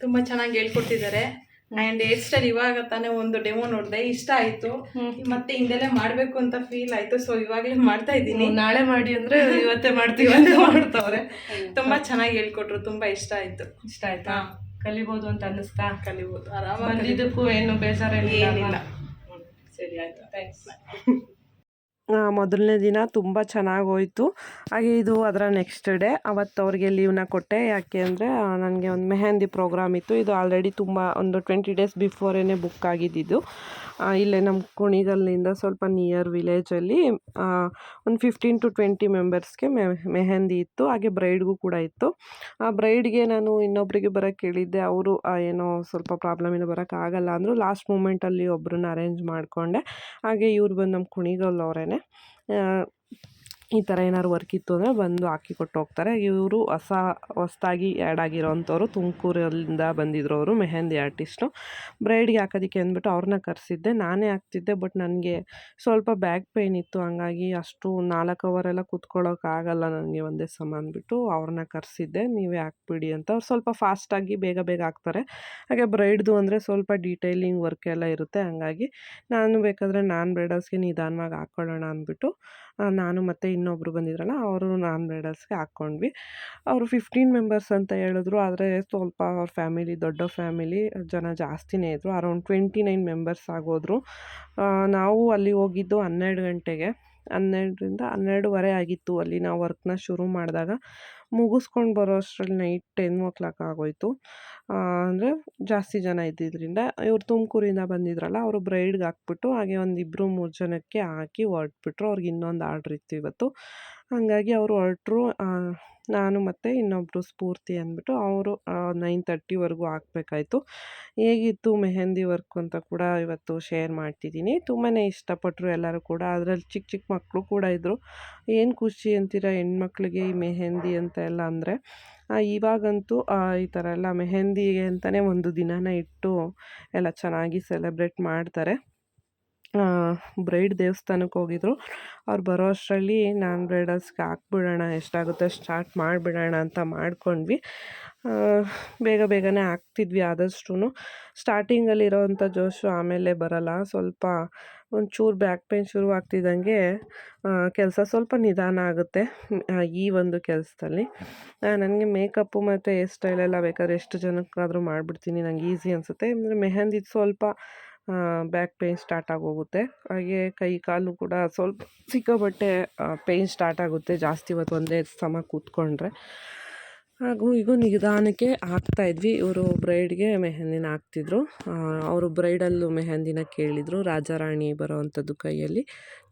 ತುಂಬಾ ಚೆನ್ನಾಗಿ ಹೇಳ್ಕೊಟ್ಟಿದ್ದಾರೆ. ಆ್ಯಂಡ್ ಹೇರ್ ಸ್ಟೈಲ್ ಇವಾಗ ತಾನೇ ಒಂದು ಡೆಮೋ ನೋಡಿದೆ ಇಷ್ಟ ಆಯ್ತು. ಮತ್ತೆ ಹಿಂದೆಲ್ಲೇ ಮಾಡಬೇಕು ಅಂತ ಫೀಲ್ ಆಯ್ತು ಸೊ ಇವಾಗಲೇ ಮಾಡ್ತಾ ಇದ್ದೀನಿ. ನಾಳೆ ಮಾಡಿ ಅಂದ್ರೆ ಇವತ್ತೇ ಮಾಡ್ತೀವಿ ಅಂತ ಮಾಡ್ತಾವ್ರೆ. ತುಂಬಾ ಚೆನ್ನಾಗಿ ಹೇಳ್ಕೊಟ್ರು ತುಂಬಾ ಇಷ್ಟ ಆಯ್ತು. ಇಷ್ಟ ಆಯ್ತಾ? ಕಲಿಬೋದು ಅಂತ ಅನ್ನಿಸ್ತಾ? ಕಲಿಬೋದು. ಆರಾಮಾಗಿ ಇದಕ್ಕೂ ಏನು ಬೇಜಾರೇನಿಲ್ಲ ಏನಿಲ್ಲ. ಸರಿ ಆಯ್ತು. ಥ್ಯಾಂಕ್ಸ್ ಮೊದಲನೇ ದಿನ ತುಂಬ ಚೆನ್ನಾಗಿ ಹೋಯಿತು. ಹಾಗೆ ಇದು ಅದರ ನೆಕ್ಸ್ಟ್ ಡೇ ಅವತ್ತು ಅವ್ರಿಗೆ ಲೀವ್ನ ಕೊಟ್ಟೆ. ಯಾಕೆ ಅಂದರೆ ನನಗೆ ಒಂದು ಮೆಹಂದಿ ಪ್ರೋಗ್ರಾಮ್ ಇತ್ತು. ಇದು ಆಲ್ರೆಡಿ ತುಂಬ ಒಂದು ಟ್ವೆಂಟಿ ಡೇಸ್ ಬಿಫೋರೇ ಬುಕ್ ಆಗಿದ್ದಿದ್ದು. ಇಲ್ಲೇ ನಮ್ಮ ಕುಣಿಗಲ್ಲಿಂದ ಸ್ವಲ್ಪ ನಿಯರ್ ವಿಲೇಜಲ್ಲಿ ಒಂದು ಫಿಫ್ಟೀನ್ ಟು ಟ್ವೆಂಟಿ ಮೆಂಬರ್ಸ್ಗೆ ಮೆಹೆಂದಿ ಇತ್ತು, ಹಾಗೆ ಬ್ರೈಡ್ಗೂ ಕೂಡ ಇತ್ತು. ಆ ಬ್ರೈಡ್ಗೆ ನಾನು ಇನ್ನೊಬ್ಬರಿಗೆ ಬರೋಕ್ಕೆ ಹೇಳಿದ್ದೆ, ಅವರು ಏನೋ ಸ್ವಲ್ಪ ಪ್ರಾಬ್ಲಮ್ ಪ್ರಾಬ್ಲಮಿಂದ ಬರೋಕ್ಕಾಗಲ್ಲ ಅಂದರು ಲಾಸ್ಟ್ ಮೂಮೆಂಟಲ್ಲಿ ಒಬ್ಬರನ್ನ ಅರೇಂಜ್ ಮಾಡಿಕೊಂಡೆ. ಹಾಗೆ ಇವ್ರು ಬಂದು ನಮ್ಮ ಕುಣಿಗಲ್ ಅವರೇ ಈ ಥರ ಏನಾದ್ರು ವರ್ಕ್ ಇತ್ತು ಅಂದರೆ ಬಂದು ಹಾಕಿ ಕೊಟ್ಟು ಹೋಗ್ತಾರೆ. ಇವರು ಹೊಸ, ಹೊಸ್ದಾಗಿ ಆ್ಯಡ್ ಆಗಿರೋವಂಥವ್ರು ತುಮಕೂರಿಂದ ಬಂದಿದ್ರು ಅವರು, ಮೆಹಂದಿ ಆರ್ಟಿಸ್ಟು ಬ್ರೈಡ್ಗೆ ಹಾಕೋದಕ್ಕೆ ಅಂದ್ಬಿಟ್ಟು ಅವ್ರನ್ನ ಕರೆಸಿದ್ದೆ. ನಾನೇ ಹಾಕ್ತಿದ್ದೆ ಬಟ್ ನನಗೆ ಸ್ವಲ್ಪ ಬ್ಯಾಕ್ ಪೇಯ್ನ್ ಇತ್ತು. ಹಂಗಾಗಿ ಅಷ್ಟು ನಾಲ್ಕು ಅವರೆಲ್ಲ ಕೂತ್ಕೊಳ್ಳೋಕ್ಕಾಗಲ್ಲ ನನಗೆ ಒಂದೇ ಸಮ ಅಂದ್ಬಿಟ್ಟು ಅವ್ರನ್ನ ಕರೆಸಿದ್ದೆ. ನೀವೇ ಹಾಕ್ಬಿಡಿ ಅಂತ. ಅವ್ರು ಸ್ವಲ್ಪ ಫಾಸ್ಟಾಗಿ ಬೇಗ ಬೇಗ ಹಾಕ್ತಾರೆ. ಹಾಗೆ ಬ್ರೈಡ್ದು ಅಂದರೆ ಸ್ವಲ್ಪ ಡೀಟೇಲಿಂಗ್ ವರ್ಕ್ ಎಲ್ಲ ಇರುತ್ತೆ. ಹಂಗಾಗಿ ನಾನು ಬೇಕಾದರೆ ನಾನು ಬ್ರೈಡಲ್ಸ್ಗೆ ನಿಧಾನವಾಗಿ ಹಾಕ್ಕೊಳ್ಳೋಣ ಅಂದ್ಬಿಟ್ಟು ನಾನು ಮತ್ತು ಇನ್ನೊಬ್ಬರು ಬಂದಿದ್ರಲ್ಲ, ಅವರು ನಾನ್ ಬ್ರೈಡಲ್ಸ್ಗೆ ಹಾಕ್ಕೊಂಡ್ವಿ ಅವರು ಫಿಫ್ಟೀನ್ ಮೆಂಬರ್ಸ್ ಅಂತ ಹೇಳಿದ್ರು. ಆದರೆ ಸ್ವಲ್ಪ ಅವ್ರ ಫ್ಯಾಮಿಲಿ, ದೊಡ್ಡ ಫ್ಯಾಮಿಲಿ ಜನ ಜಾಸ್ತಿನೇ ಇದ್ದರು ಅರೌಂಡ್ ಟ್ವೆಂಟಿ ನೈನ್ ಮೆಂಬರ್ಸ್ ಆಗೋದ್ರು ನಾವು ಅಲ್ಲಿ ಹೋಗಿದ್ದು ಹನ್ನೆರಡು ಗಂಟೆಗೆ. ಹನ್ನೆರಡರಿಂದ ಹನ್ನೆರಡುವರೆ ಆಗಿತ್ತು ಅಲ್ಲಿ ನಾವು ವರ್ಕ್ನ ಶುರು ಮಾಡಿದಾಗ. ಮುಗಿಸ್ಕೊಂಡು ಬರೋ ಅಷ್ಟರಲ್ಲಿ ನೈಟ್ ಟೆನ್ ಓ ಕ್ಲಾಕ್ ಆಗೋಯ್ತು. ಅಂದರೆ ಜಾಸ್ತಿ ಜನ ಇದ್ದಿದ್ದರಿಂದ ಇವ್ರು ತುಮಕೂರಿಂದ ಬಂದಿದ್ರಲ್ಲ, ಅವರು ಬ್ರೈಡ್ಗೆ ಹಾಕ್ಬಿಟ್ಟು ಹಾಗೆ ಒಂದು ಇಬ್ಬರು ಮೂರು ಜನಕ್ಕೆ ಹಾಕಿ ಹೊರಟ್ಬಿಟ್ರು. ಅವ್ರಿಗೆ ಇನ್ನೊಂದು ಆರ್ಡ್ರ್ ಇತ್ತು ಇವತ್ತು. ಹಾಗಾಗಿ ಅವರು ಹೊರಟ್ರು. ನಾನು ಮತ್ತು ಇನ್ನೊಬ್ಬರು ಸ್ಫೂರ್ತಿ ಅಂದ್ಬಿಟ್ಟು ಅವರು ನೈನ್ ತರ್ಟಿವರೆಗೂ ಹಾಕ್ಬೇಕಾಯ್ತು. ಹೇಗಿತ್ತು ಮೆಹಂದಿ ವರ್ಕ್ ಅಂತ ಕೂಡ ಇವತ್ತು ಶೇರ್ ಮಾಡ್ತಿದ್ದೀನಿ. ತುಂಬಾ ಇಷ್ಟಪಟ್ಟರು ಎಲ್ಲರೂ ಕೂಡ. ಅದರಲ್ಲಿ ಚಿಕ್ಕ ಚಿಕ್ಕ ಮಕ್ಕಳು ಕೂಡ ಇದ್ದರು ಏನು ಖುಷಿ ಅಂತೀರ ಹೆಣ್ಮಕ್ಳಿಗೆ ಈ ಮೆಹಂದಿ ಅಂತ ಎಲ್ಲ ಅಂದರೆ? ಇವಾಗಂತೂ ಈ ಥರ ಎಲ್ಲ ಮೆಹಂದಿಗೆ ಅಂತಲೇ ಒಂದು ದಿನನ ಇಟ್ಟು ಎಲ್ಲ ಚೆನ್ನಾಗಿ ಸೆಲೆಬ್ರೇಟ್ ಮಾಡ್ತಾರೆ. ಬ್ರೈಡ್ ದೇವಸ್ಥಾನಕ್ಕೆ ಹೋಗಿದ್ರು. ಅವ್ರು ಬರೋ ಅಷ್ಟರಲ್ಲಿ ನಾನು ಬ್ರೈಡಲ್ಸ್ಗೆ ಹಾಕ್ಬಿಡೋಣ, ಎಷ್ಟಾಗುತ್ತೆ ಸ್ಟಾರ್ಟ್ ಮಾಡಿಬಿಡೋಣ ಅಂತ ಮಾಡ್ಕೊಂಡ್ವಿ. ಬೇಗ ಬೇಗನೆ ಹಾಕ್ತಿದ್ವಿ ಆದಷ್ಟು ಸ್ಟಾರ್ಟಿಂಗಲ್ಲಿರೋವಂಥ ಜೋಶು ಆಮೇಲೆ ಬರಲ್ಲ. ಸ್ವಲ್ಪ ಒಂಚೂರು ಬ್ಯಾಕ್ ಪೇನ್ ಶುರು ಆಗ್ತಿದ್ದಂಗೆ ಕೆಲಸ ಸ್ವಲ್ಪ ನಿಧಾನ ಆಗುತ್ತೆ ಈ ಒಂದು ಕೆಲಸದಲ್ಲಿ. ನನಗೆ ಮೇಕಪ್ಪು ಮತ್ತು ಹೇರ್ ಸ್ಟೈಲೆಲ್ಲ ಬೇಕಾದ್ರೆ ಎಷ್ಟು ಜನಕ್ಕಾದರೂ ಮಾಡಿಬಿಡ್ತೀನಿ, ನಂಗೆ ಈಸಿ ಅನಿಸುತ್ತೆ. ಅಂದರೆ ಮೆಹಂದಿದು ಸ್ವಲ್ಪ ಬ್ಯಾಕ್ ಪೇಯ್ನ್ ಸ್ಟಾರ್ಟ್ ಆಗೋಗುತ್ತೆ. ಹಾಗೆ ಕೈ ಕಾಲು ಕೂಡ ಸ್ವಲ್ಪ ಸಿಕ್ಕಾಪಟ್ಟೆ ಪೇಯ್ನ್ ಸ್ಟಾರ್ಟ್ ಆಗುತ್ತೆ ಜಾಸ್ತಿ ಹೊತ್ತು ಒಂದೇ ಸಮ ಕೂತ್ಕೊಂಡ್ರೆ. ಹಾಗೂ ಈಗ ನಿಧಾನಕ್ಕೆ ಹಾಕ್ತಾಯಿದ್ವಿ ಇವರು ಬ್ರೈಡ್ಗೆ ಮೆಹಂದಿನ ಹಾಕ್ತಿದ್ರು. ಅವರು ಬ್ರೈಡಲ್ಲೂ ಮೆಹಂದಿನ ಕೇಳಿದರು. ರಾಜಾರಾಣಿ ಬರೋವಂಥದ್ದು ಕೈಯಲ್ಲಿ.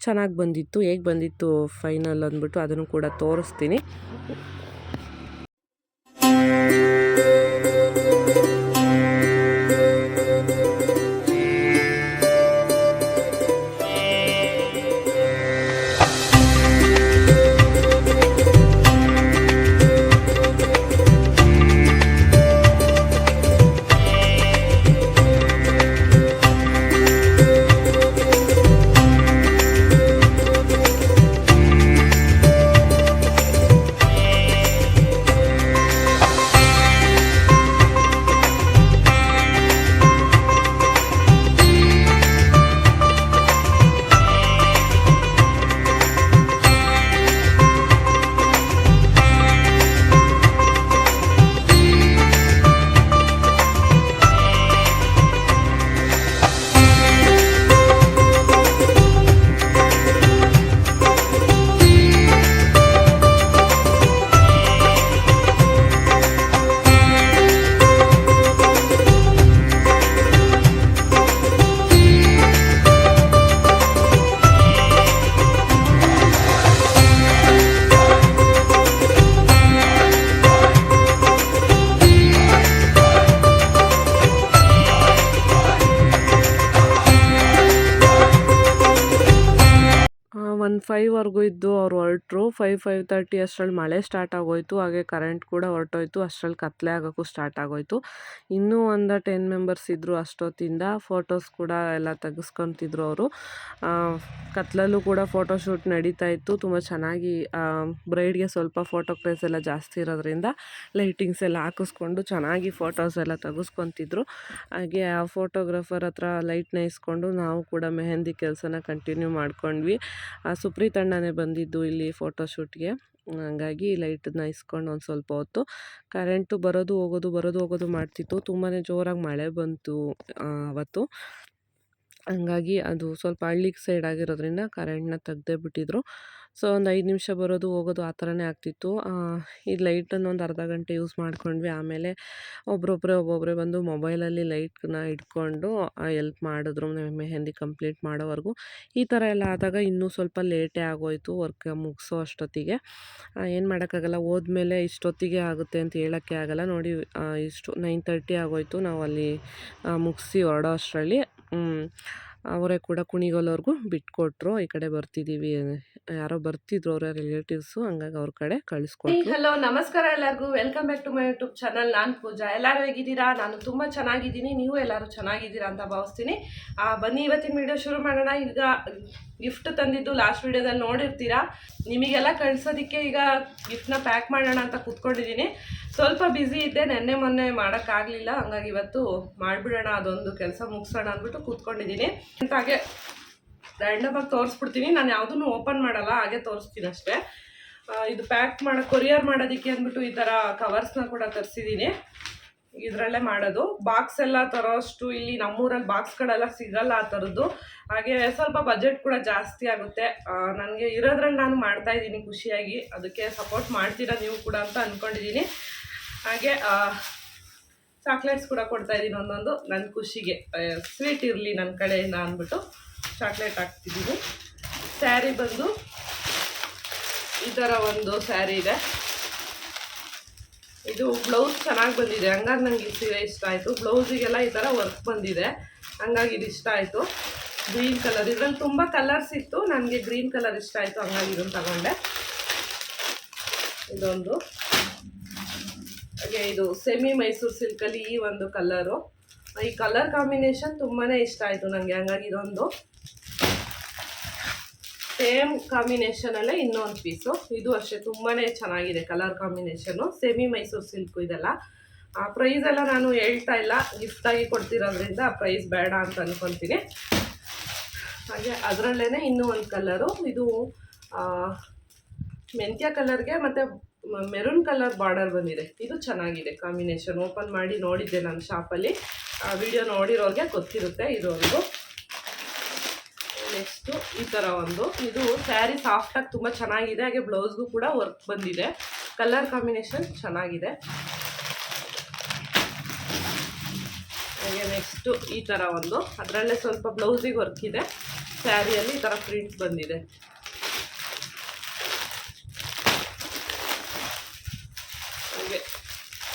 ಚೆನ್ನಾಗಿ ಬಂದಿತ್ತು. ಹೇಗೆ ಬಂದಿತ್ತು ಫೈನಲ್ ಅಂದ್ಬಿಟ್ಟು ಅದನ್ನು ಕೂಡ ತೋರಿಸ್ತೀನಿ. ಫೈವ್ವರೆಗೂ ಇದ್ದು ಹೊರಟ್ರು ಫೈವ್ ಫೈವ್ ತರ್ಟಿ ಅಷ್ಟರಲ್ಲಿ ಮಳೆ ಸ್ಟಾರ್ಟ್ ಆಗೋಯ್ತು, ಹಾಗೆ ಕರೆಂಟ್ ಕೂಡ ಹೊರಟೋಯ್ತು ಅಷ್ಟರಲ್ಲಿ ಕತ್ತಲೆ ಆಗೋಕ್ಕೂ ಸ್ಟಾರ್ಟ್ ಆಗೋಯ್ತು. ಇನ್ನೂ ಒಂದು ಟೆನ್ ಮೆಂಬರ್ಸ್ ಇದ್ದರು ಅಷ್ಟೊತ್ತಿಂದ ಫೋಟೋಸ್ ಕೂಡ ಎಲ್ಲ ತೆಗೆಸ್ಕೊತಿದ್ರು ಅವರು. ಕತ್ಲಲ್ಲೂ ಕೂಡ ಫೋಟೋ ಶೂಟ್ ನಡೀತಾ ಇತ್ತು, ತುಂಬ ಚೆನ್ನಾಗಿ ಬ್ರೈಡ್ಗೆ ಸ್ವಲ್ಪ ಫೋಟೋ ಕ್ರೇಸ್ ಎಲ್ಲ ಜಾಸ್ತಿ ಇರೋದ್ರಿಂದ ಲೈಟಿಂಗ್ಸ್ ಎಲ್ಲ ಹಾಕಿಸ್ಕೊಂಡು ಚೆನ್ನಾಗಿ ಫೋಟೋಸ್ ಎಲ್ಲ ತೆಗೆಸ್ಕೊತಿದ್ರು. ಹಾಗೆ ಆ ಫೋಟೋಗ್ರಾಫರ್ ಹತ್ರ ಲೈಟ್ನ ಇಸ್ಕೊಂಡು ನಾವು ಕೂಡ ಮೆಹಂದಿ ಕೆಲಸನ ಕಂಟಿನ್ಯೂ ಮಾಡ್ಕೊಂಡ್ವಿ. ಸುಪ್ರೀತ್ ಅಣ್ಣನೇ ಬಂದಿದ್ದು ಇಲ್ಲಿ ಫೋಟೋಶೂಟ್ಗೆ ಹಂಗಾಗಿ ಲೈಟನ್ನ ಇಸ್ಕೊಂಡು ಒಂದು ಸ್ವಲ್ಪ ಹೊತ್ತು ಕರೆಂಟು ಬರೋದು ಹೋಗೋದು ಬರೋದು ಹೋಗೋದು ಮಾಡ್ತಿತ್ತು. ತುಂಬಾ ಜೋರಾಗಿ ಮಳೆ ಬಂತು ಅವತ್ತು. ಹಂಗಾಗಿ ಅದು ಸ್ವಲ್ಪ ಹಳ್ಳಿಗೆ ಸೈಡ್ ಆಗಿರೋದ್ರಿಂದ ಕರೆಂಟ್ನ ತೆಗ್ದೇ ಬಿಟ್ಟಿದ್ರು. ಸೊ, ಒಂದು ಐದು ನಿಮಿಷ ಬರೋದು, ಹೋಗೋದು ಆ ಥರನೇ ಆಗ್ತಿತ್ತು. ಈ ಲೈಟನ್ನು ಒಂದು ಅರ್ಧ ಗಂಟೆ ಯೂಸ್ ಮಾಡ್ಕೊಂಡ್ವಿ. ಆಮೇಲೆ ಒಬ್ಬರೊಬ್ಬರೇ ಒಬ್ಬೊಬ್ಬರೇ ಬಂದು ಮೊಬೈಲಲ್ಲಿ ಲೈಟ್ನ ಇಟ್ಕೊಂಡು ಎಲ್ಪ್ ಮಾಡಿದ್ರು ಮೆಹೆಂದಿ ಕಂಪ್ಲೀಟ್ ಮಾಡೋವರೆಗೂ. ಈ ಥರ ಎಲ್ಲ ಆದಾಗ ಇನ್ನೂ ಸ್ವಲ್ಪ ಲೇಟೇ ಆಗೋಯಿತು ವರ್ಕ್ ಮುಗಿಸೋ ಅಷ್ಟೊತ್ತಿಗೆ. ಏನು ಮಾಡೋಕ್ಕಾಗಲ್ಲ, ಹೋದ್ಮೇಲೆ ಇಷ್ಟೊತ್ತಿಗೆ ಆಗುತ್ತೆ ಅಂತ ಹೇಳೋಕ್ಕೆ ಆಗಲ್ಲ. ನೋಡಿ ಇಷ್ಟು ನೈನ್ ತರ್ಟಿ ಆಗೋಯಿತು. ನಾವು ಅಲ್ಲಿ ಮುಗಿಸಿ ಹೊರಡೋ ಅಷ್ಟರಲ್ಲಿ. ಅವರೇ ಕೂಡ ಕುಣಿಗೋಲವ್ರಿಗೂ ಬಿಟ್ಕೊಟ್ರು. ಈ ಕಡೆ ಬರ್ತಿದ್ದೀವಿ ಯಾರೋ ಬರ್ತಿದ್ರು ಅವರ ರಿಲೇಟಿವ್ಸು ಹಂಗಾಗಿ ಅವ್ರ ಕಡೆ ಕಳಿಸ್ಕೊಟ್ರು. ಹಲೋ ನಮಸ್ಕಾರ ಎಲ್ಲರಿಗೂ. Welcome back to my YouTube channel ನಾನು ಪೂಜಾ. ಎಲ್ಲರೂ ಹೇಗಿದ್ದೀರಾ? ನಾನು ತುಂಬ ಚೆನ್ನಾಗಿದ್ದೀನಿ. ನೀವು ಎಲ್ಲರೂ ಚೆನ್ನಾಗಿದ್ದೀರಾ ಅಂತ ಭಾವಿಸ್ತೀನಿ. ಆ, ಬನ್ನಿ ಇವತ್ತಿನ ವಿಡಿಯೋ ಶುರು ಮಾಡೋಣ. ಈಗ ಗಿಫ್ಟ್ ತಂದಿದ್ದು ಲಾಸ್ಟ್ ವಿಡಿಯೋದಲ್ಲಿ ನೋಡಿರ್ತೀರಾ. ನಿಮಗೆಲ್ಲ ಕಳಿಸೋದಕ್ಕೆ ಈಗ ಗಿಫ್ಟ್ನ ಪ್ಯಾಕ್ ಮಾಡೋಣ ಅಂತ ಕೂತ್ಕೊಂಡಿದ್ದೀನಿ. ಸ್ವಲ್ಪ ಬ್ಯುಸಿ ಇದ್ದೆ, ನೆನ್ನೆ ಮೊನ್ನೆ ಮಾಡೋಕ್ಕಾಗಲಿಲ್ಲ ಹಂಗಾಗಿ ಇವತ್ತು ಮಾಡಿಬಿಡೋಣ, ಅದೊಂದು ಕೆಲಸ ಮುಗಿಸೋಣ ಅಂದ್ಬಿಟ್ಟು ಕೂತ್ಕೊಂಡಿದ್ದೀನಿ. ಅಂತ ಹಾಗೆ ರ್ಯಾಂಡಮಾಗಿ ತೋರಿಸ್ಬಿಡ್ತೀನಿ. ನಾನು ಯಾವುದನ್ನು ಓಪನ್ ಮಾಡಲ್ಲ, ಹಾಗೆ ತೋರಿಸ್ತೀನಿ ಅಷ್ಟೇ. ಇದು ಪ್ಯಾಕ್ ಮಾಡೋ ಕೊರಿಯರ್ ಮಾಡೋದಕ್ಕೆ ಅಂದ್ಬಿಟ್ಟು ಈ ಥರ ಕವರ್ಸ್ನ ಕೂಡ ತರಿಸಿದ್ದೀನಿ ಇದರಲ್ಲೇ ಮಾಡೋದು. ಬಾಕ್ಸ್ ಎಲ್ಲ ತರೋಷ್ಟು ಇಲ್ಲಿ ನಮ್ಮೂರಲ್ಲಿ ಬಾಕ್ಸ್ಗಳೆಲ್ಲ ಸಿಗಲ್ಲ ಆ ಥರದ್ದು ಹಾಗೆ ಸ್ವಲ್ಪ ಬಜೆಟ್ ಕೂಡ ಜಾಸ್ತಿ ಆಗುತ್ತೆ. ನನಗೆ ಇರೋದ್ರಲ್ಲಿ ನಾನು ಮಾಡ್ತಾ ಇದ್ದೀನಿ ಖುಷಿಯಾಗಿ. ಅದಕ್ಕೆ ಸಪೋರ್ಟ್ ಮಾಡ್ತೀರಾ ನೀವು ಕೂಡ ಅಂತ ಅಂದ್ಕೊಂಡಿದ್ದೀನಿ ಹಾಗೆ ಚಾಕ್ಲೇಟ್ಸ್ ಕೂಡ ಕೊಡ್ತಾ ಇದ್ದೀನಿ ಒಂದೊಂದು. ನನ್ನ ಖುಷಿಗೆ ಸ್ವೀಟ್ ಇರಲಿ ನನ್ನ ಕಡೆಯಿಂದ ಅಂದ್ಬಿಟ್ಟು ಚಾಕ್ಲೇಟ್ ಹಾಕ್ತಿದ್ದೀನಿ. ಸ್ಯಾರಿ ಬಂದು ಈ ಥರ ಒಂದು ಸ್ಯಾರಿ ಇದೆ. ಇದು ಬ್ಲೌಸ್ ಚೆನ್ನಾಗಿ ಬಂದಿದೆ. ಹಂಗಾಗಿ ನಂಗೆ ಈ ಸೀರೆ ಇಷ್ಟ ಆಯಿತು. ಬ್ಲೌಸಿಗೆಲ್ಲ ಈ ಥರ ವರ್ಕ್ ಬಂದಿದೆ. ಹಂಗಾಗಿ ಇದು ಇಷ್ಟ ಆಯಿತು. ಗ್ರೀನ್ ಕಲರ್ ಇದರಲ್ಲಿ ತುಂಬ ಕಲರ್ಸ್ ಇತ್ತು. ನನಗೆ ಗ್ರೀನ್ ಕಲರ್ ಇಷ್ಟ ಆಯಿತು. ಹಂಗಾಗಿ ಇದನ್ನು ತಗೊಂಡೆ. ಇದೊಂದು. ಹಾಗೆ ಇದು ಸೆಮಿ ಮೈಸೂರು ಸಿಲ್ಕಲ್ಲಿ ಈ ಒಂದು ಕಲರು. ಈ ಕಲರ್ ಕಾಂಬಿನೇಷನ್ ತುಂಬಾ ಇಷ್ಟ ಆಯಿತು ನನಗೆ ಹಂಗಾಗಿ ಇದೊಂದು ಸೇಮ್ ಕಾಂಬಿನೇಷನಲ್ಲೇ ಇನ್ನೊಂದು ಪೀಸು. ಇದು ಅಷ್ಟೇ ತುಂಬಾ ಚೆನ್ನಾಗಿದೆ colour combination semi Mysore silk ಇದೆಲ್ಲ. ಆ ಪ್ರೈಸ್ ಎಲ್ಲ ನಾನು ಹೇಳ್ತಾ ಇಲ್ಲ ಗಿಫ್ಟಾಗಿ ಕೊಡ್ತಿರೋದ್ರಿಂದ ಆ ಪ್ರೈಸ್ ಬೇಡ ಅಂತ ಅನ್ಕೊತೀನಿ. ಹಾಗೆ ಅದರಲ್ಲೇ ಇನ್ನೂ ಒಂದು ಕಲರು. ಇದು ಮೆಂತ್ಯ ಕಲರ್ಗೆ ಮತ್ತು ಮೆರೂನ್ ಕಲರ್ ಬಾರ್ಡರ್ ಬಂದಿದೆ. ಇದು ಚೆನ್ನಾಗಿದೆ ಕಾಂಬಿನೇಷನ್ ಓಪನ್ ಮಾಡಿ ನೋಡಿದ್ದೆ ನನ್ನ ಶಾಪಲ್ಲಿ ಆ ವಿಡಿಯೋ ನೋಡಿರೋರಿಗೆ ಗೊತ್ತಿರುತ್ತೆ ಇದೊಂದು ನೆಕ್ಸ್ಟು ಈ ಥರ ಒಂದು. ಇದು ಸ್ಯಾರಿ ಸಾಫ್ಟಾಗಿ ತುಂಬ ಚೆನ್ನಾಗಿದೆ. ಹಾಗೆ ಬ್ಲೌಸ್ಗೂ ಕೂಡ ವರ್ಕ್ ಬಂದಿದೆ. ಕಲರ್ ಕಾಂಬಿನೇಷನ್ ಚೆನ್ನಾಗಿದೆ. ಹಾಗೆ ನೆಕ್ಸ್ಟು ಈ ಥರ ಒಂದು. ಅದರಲ್ಲೇ ಸ್ವಲ್ಪ ಬ್ಲೌಸಿಗೆ ವರ್ಕ್ ಇದೆ. ಸ್ಯಾರಿಯಲ್ಲಿ ಈ ಥರ ಪ್ರಿಂಟ್ ಬಂದಿದೆ ಹಾಗೆ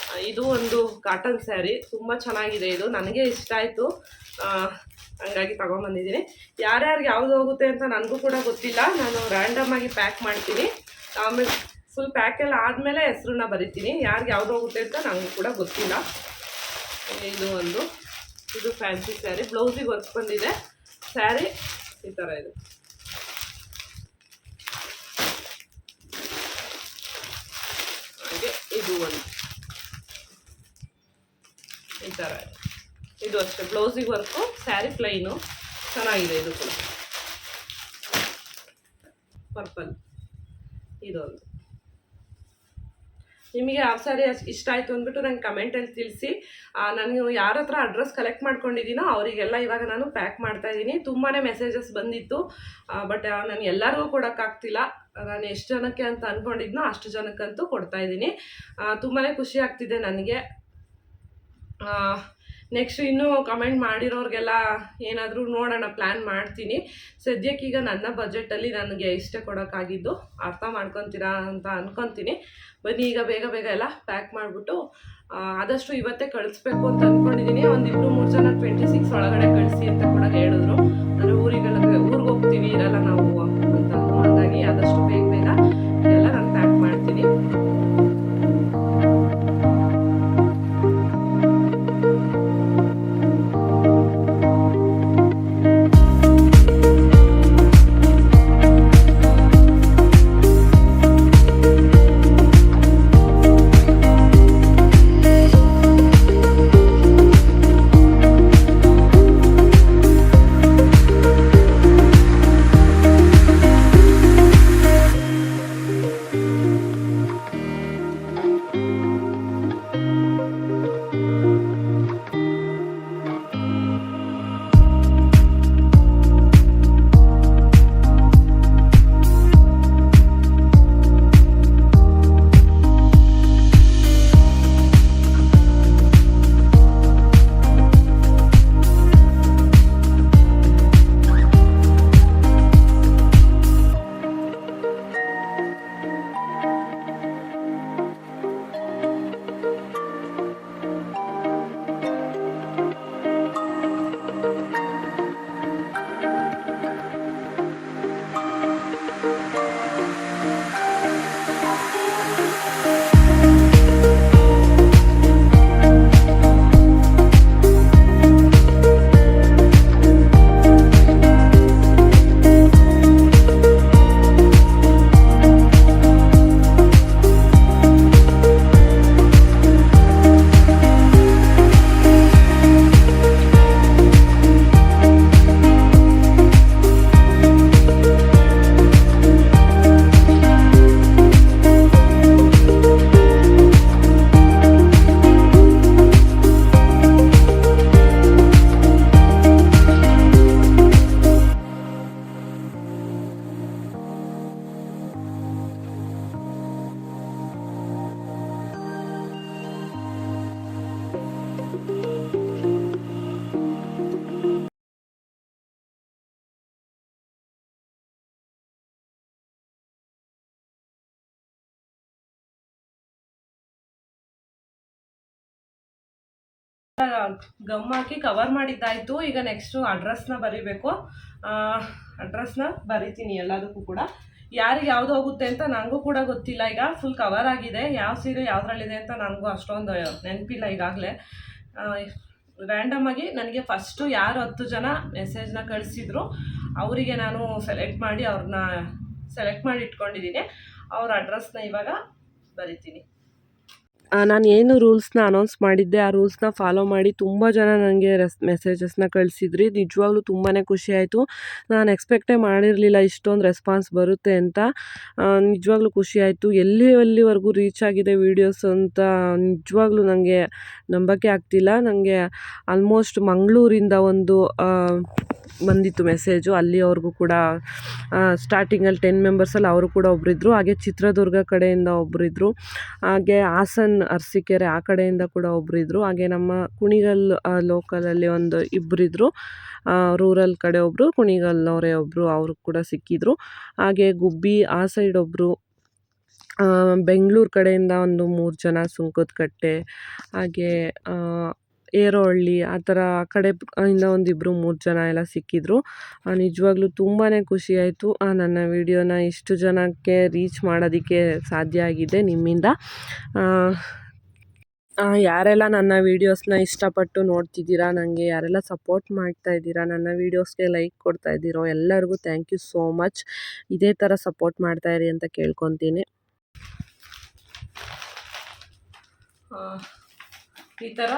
ಆ, ಇದು ಒಂದು ಕಾಟನ್ ಸ್ಯಾರಿ. ತುಂಬ ಚೆನ್ನಾಗಿದೆ ಇದು. ನನಗೆ ಇಷ್ಟ ಆಯಿತು. ಹಂಗಾಗಿ ತೊಗೊಂಬಂದಿದ್ದೀನಿ. ಯಾರ್ಯಾರಿಗೆ ಯಾವ್ದು ಹೋಗುತ್ತೆ ಅಂತ ನನಗೂ ಕೂಡ ಗೊತ್ತಿಲ್ಲ. ನಾನು ರ್ಯಾಂಡಮ್ ಆಗಿ ಪ್ಯಾಕ್ ಮಾಡ್ತೀನಿ. ಆಮೇಲೆ ಫುಲ್ ಪ್ಯಾಕ್ ಎಲ್ಲ ಆದಮೇಲೆ ಹೆಸ್ರನ್ನ ಬರಿತೀನಿ. ಯಾರಿಗೆ ಯಾವ್ದು ಹೋಗುತ್ತೆ ಅಂತ ನನಗೂ ಕೂಡ ಗೊತ್ತಿಲ್ಲ. ಇದು ಒಂದು, ಇದು ಫ್ಯಾನ್ಸಿ ಸ್ಯಾರಿ. ಬ್ಲೌಸಿಗೆ ವರ್ಕ್ ಬಂದಿದೆ. ಸ್ಯಾರಿ, ಈ ಥರ ಇದೆ. ಹಾಗೆ ಇದು ಒಂದು. ಇದೆ. ಇದು ಅಷ್ಟೇ ಬ್ಲೌಸಿಗೆ ವರ್ಕು ಸ್ಯಾರಿ ಪ್ಲೈನು ಚೆನ್ನಾಗಿದೆ ಇದು ಕೂಡ. ಪರ್ಪಲ್ ಇದೊಂದು. ನಿಮಗೆ ಯಾವ ಸ್ಯಾರಿ ಇಷ್ಟ ಆಯಿತು ಅಂದ್ಬಿಟ್ಟು ನಂಗೆ ಕಮೆಂಟಲ್ಲಿ ತಿಳಿಸಿ. ನಾನು ಯಾರ ಹತ್ರ ಅಡ್ರೆಸ್ ಕಲೆಕ್ಟ್ ಮಾಡ್ಕೊಂಡಿದ್ದೀನೋ ಅವರಿಗೆಲ್ಲ ಇವಾಗ ನಾನು ಪ್ಯಾಕ್ ಮಾಡ್ತಾ ಇದ್ದೀನಿ. ತುಂಬಾ ಮೆಸೇಜಸ್ ಬಂದಿತ್ತು. ಬಟ್ ನಾನು ಎಲ್ಲರಿಗೂ ಕೊಡೋಕ್ಕಾಗ್ತಿಲ್ಲ ನಾನು ಎಷ್ಟು ಜನಕ್ಕೆ ಅಂತ ಅಂದ್ಕೊಂಡಿದ್ನೋ ಅಷ್ಟು ಜನಕ್ಕಂತೂ ಕೊಡ್ತಾ ಇದ್ದೀನಿ. ತುಂಬಾ ಖುಷಿ ಆಗ್ತಿದೆ ನನಗೆ. ನೆಕ್ಸ್ಟ್ ಇನ್ನೂ ಕಮೆಂಟ್ ಮಾಡಿರೋರಿಗೆಲ್ಲ ಏನಾದರೂ ನೋಡೋಣ ಪ್ಲ್ಯಾನ್ ಮಾಡ್ತೀನಿ. ಸದ್ಯಕ್ಕೀಗ ನನ್ನ ಬಜೆಟಲ್ಲಿ ನನಗೆ ಇಷ್ಟೇ ಕೊಡೋಕ್ಕಾಗಿದ್ದು ಅರ್ಥ ಮಾಡ್ಕೊತೀರಾ ಅಂತ ಅಂದ್ಕೊತೀನಿ ಬನ್ನಿ, ಈಗ ಬೇಗ ಬೇಗ ಎಲ್ಲ ಪ್ಯಾಕ್ ಮಾಡಿಬಿಟ್ಟು ಆದಷ್ಟು ಇವತ್ತೇ ಕಳಿಸ್ಬೇಕು ಅಂತ ಅಂದ್ಕೊಂಡಿದ್ದೀನಿ ಒಂದು ಇಬ್ಬರು ಮೂರು ಜನ ಟ್ವೆಂಟಿ ಸಿಕ್ಸ್ ಒಳಗಡೆ ಕಳಿಸಿ ಅಂತ ಕೂಡ ಹೇಳಿದ್ರು. ಅಂದರೆ ಊರಿಗೆಲ್ಲ, ಊರಿಗೆ ಹೋಗ್ತೀವಿ, ಇರಲ್ಲ ನಾವು ಅಂತ ಹಾಗಾಗಿ ಆದಷ್ಟು ಬೇಗ ಗಮ್ ಹಾಕಿ ಕವರ್ ಮಾಡಿದ್ದಾಯಿತು. ಈಗ ನೆಕ್ಸ್ಟು ಅಡ್ರೆಸ್ನ ಬರಿಬೇಕು. ಅಡ್ರೆಸ್ನ ಬರಿತೀನಿ ಎಲ್ಲದಕ್ಕೂ ಕೂಡ. ಯಾರಿಗೆ ಯಾವ್ದು ಹೋಗುತ್ತೆ ಅಂತ ನನಗೂ ಕೂಡ ಗೊತ್ತಿಲ್ಲ. ಈಗ ಫುಲ್ ಕವರ್ ಆಗಿದೆ. ಯಾವ ಸೀರೆ ಯಾವುದ್ರಲ್ಲಿದೆ ಅಂತ ನನಗೂ ಅಷ್ಟೊಂದು ನೆನಪಿಲ್ಲ ಈಗಾಗಲೇ. ರ್ಯಾಂಡಮ್ ಆಗಿ ನನಗೆ ಫಸ್ಟು ಯಾರು ಹತ್ತು ಜನ ಮೆಸೇಜ್ನ ಕಳಿಸಿದ್ರು. ಅವರಿಗೆ ನಾನು ಸೆಲೆಕ್ಟ್ ಮಾಡಿ ಅವ್ರನ್ನ ಸೆಲೆಕ್ಟ್ ಮಾಡಿ ಇಟ್ಕೊಂಡಿದ್ದೀನಿ. ಅವ್ರ ಅಡ್ರೆಸ್ನ ಇವಾಗ ಬರಿತೀನಿ. ನಾನು ಏನು ರೂಲ್ಸ್ನ ಅನೌನ್ಸ್ ಮಾಡಿದ್ದೆ, ಆ ರೂಲ್ಸ್ನ ಫಾಲೋ ಮಾಡಿ ತುಂಬ ಜನ ನನಗೆ ರೆಸ್ ಮೆಸೇಜಸ್ನ ಕಳಿಸಿದ್ರಿ. ನಿಜವಾಗ್ಲೂ ತುಂಬಾ ಖುಷಿ ಆಯಿತು. ನಾನು ಎಕ್ಸ್ಪೆಕ್ಟೇ ಮಾಡಿರಲಿಲ್ಲ ಇಷ್ಟೊಂದು ರೆಸ್ಪಾನ್ಸ್ ಬರುತ್ತೆ ಅಂತ. ನಿಜವಾಗ್ಲೂ ಖುಷಿ ಆಯಿತು. ಎಲ್ಲಿ, ಎಲ್ಲಿವರೆಗೂ ರೀಚ್ ಆಗಿದೆ ವೀಡಿಯೋಸ್ ಅಂತ ನಿಜವಾಗ್ಲೂ ನನಗೆ ನಂಬಕ್ಕೆ ಆಗ್ತಿಲ್ಲ. ನನಗೆ ಆಲ್ಮೋಸ್ಟ್ ಮಂಗಳೂರಿಂದ ಒಂದು ಬಂದಿತ್ತು ಮೆಸೇಜು ಅಲ್ಲಿ ಅವ್ರಿಗೂ ಕೂಡ ಸ್ಟಾರ್ಟಿಂಗಲ್ಲಿ ಟೆನ್ ಮೆಂಬರ್ಸಲ್ಲಿ ಅವರು ಕೂಡ ಒಬ್ಬರಿದ್ದರು ಹಾಗೆ ಚಿತ್ರದುರ್ಗ ಕಡೆಯಿಂದ ಒಬ್ಬರಿದ್ದರು ಹಾಗೆ ಹಾಸನ ಅರಸಿಕೆರೆ ಆ ಕಡೆಯಿಂದ ಕೂಡ ಒಬ್ಬರಿದ್ದರು ಹಾಗೆ ನಮ್ಮ ಕುಣಿಗಲ್ ಲೋಕಲಲ್ಲಿ ಒಂದು ಇಬ್ಬರಿದ್ದರು ರೂರಲ್ ಕಡೆ ಒಬ್ಬರು ಕುಣಿಗಲ್ನವರೇ ಒಬ್ಬರು ಅವರು ಕೂಡ ಸಿಕ್ಕಿದ್ರು. ಹಾಗೆ ಗುಬ್ಬಿ ಆ ಸೈಡ್ ಒಬ್ಬರು ಬೆಂಗಳೂರು ಕಡೆಯಿಂದ ಒಂದು ಮೂರು ಜನ ಸುಂಕದಕಟ್ಟೆ ಹಾಗೆ ಆ, ಏರೋಹಳ್ಳಿ ಆ ಥರ ಆ ಕಡೆ ಇಂದ ಒಂದಿಬ್ಬರು ಮೂರು ಜನ ಎಲ್ಲ ಸಿಕ್ಕಿದ್ರು. ಆ, ನಿಜವಾಗ್ಲೂ ತುಂಬಾ ಖುಷಿ ಆಯಿತು. ನನ್ನ ವಿಡಿಯೋನ ಇಷ್ಟು ಜನಕ್ಕೆ ರೀಚ್ ಮಾಡೋದಕ್ಕೆ ಸಾಧ್ಯ ಆಗಿದೆ ನಿಮ್ಮಿಂದ. ಯಾರೆಲ್ಲ ನನ್ನ ವೀಡಿಯೋಸ್ನ ಇಷ್ಟಪಟ್ಟು ನೋಡ್ತಿದ್ದೀರಾ ನನಗೆ ಯಾರೆಲ್ಲ ಸಪೋರ್ಟ್ ಮಾಡ್ತಾ ಇದ್ದೀರಾ ನನ್ನ ವೀಡಿಯೋಸ್ಗೆ ಲೈಕ್ ಕೊಡ್ತಾ ಇದ್ದೀರೋ ಎಲ್ಲರಿಗೂ ಥ್ಯಾಂಕ್ ಯು ಸೋ ಮಚ್. ಇದೇ ಥರ ಸಪೋರ್ಟ್ ಮಾಡ್ತಾ ಇರಿ ಅಂತ ಕೇಳ್ಕೊತೀನಿ. ಈ ಥರ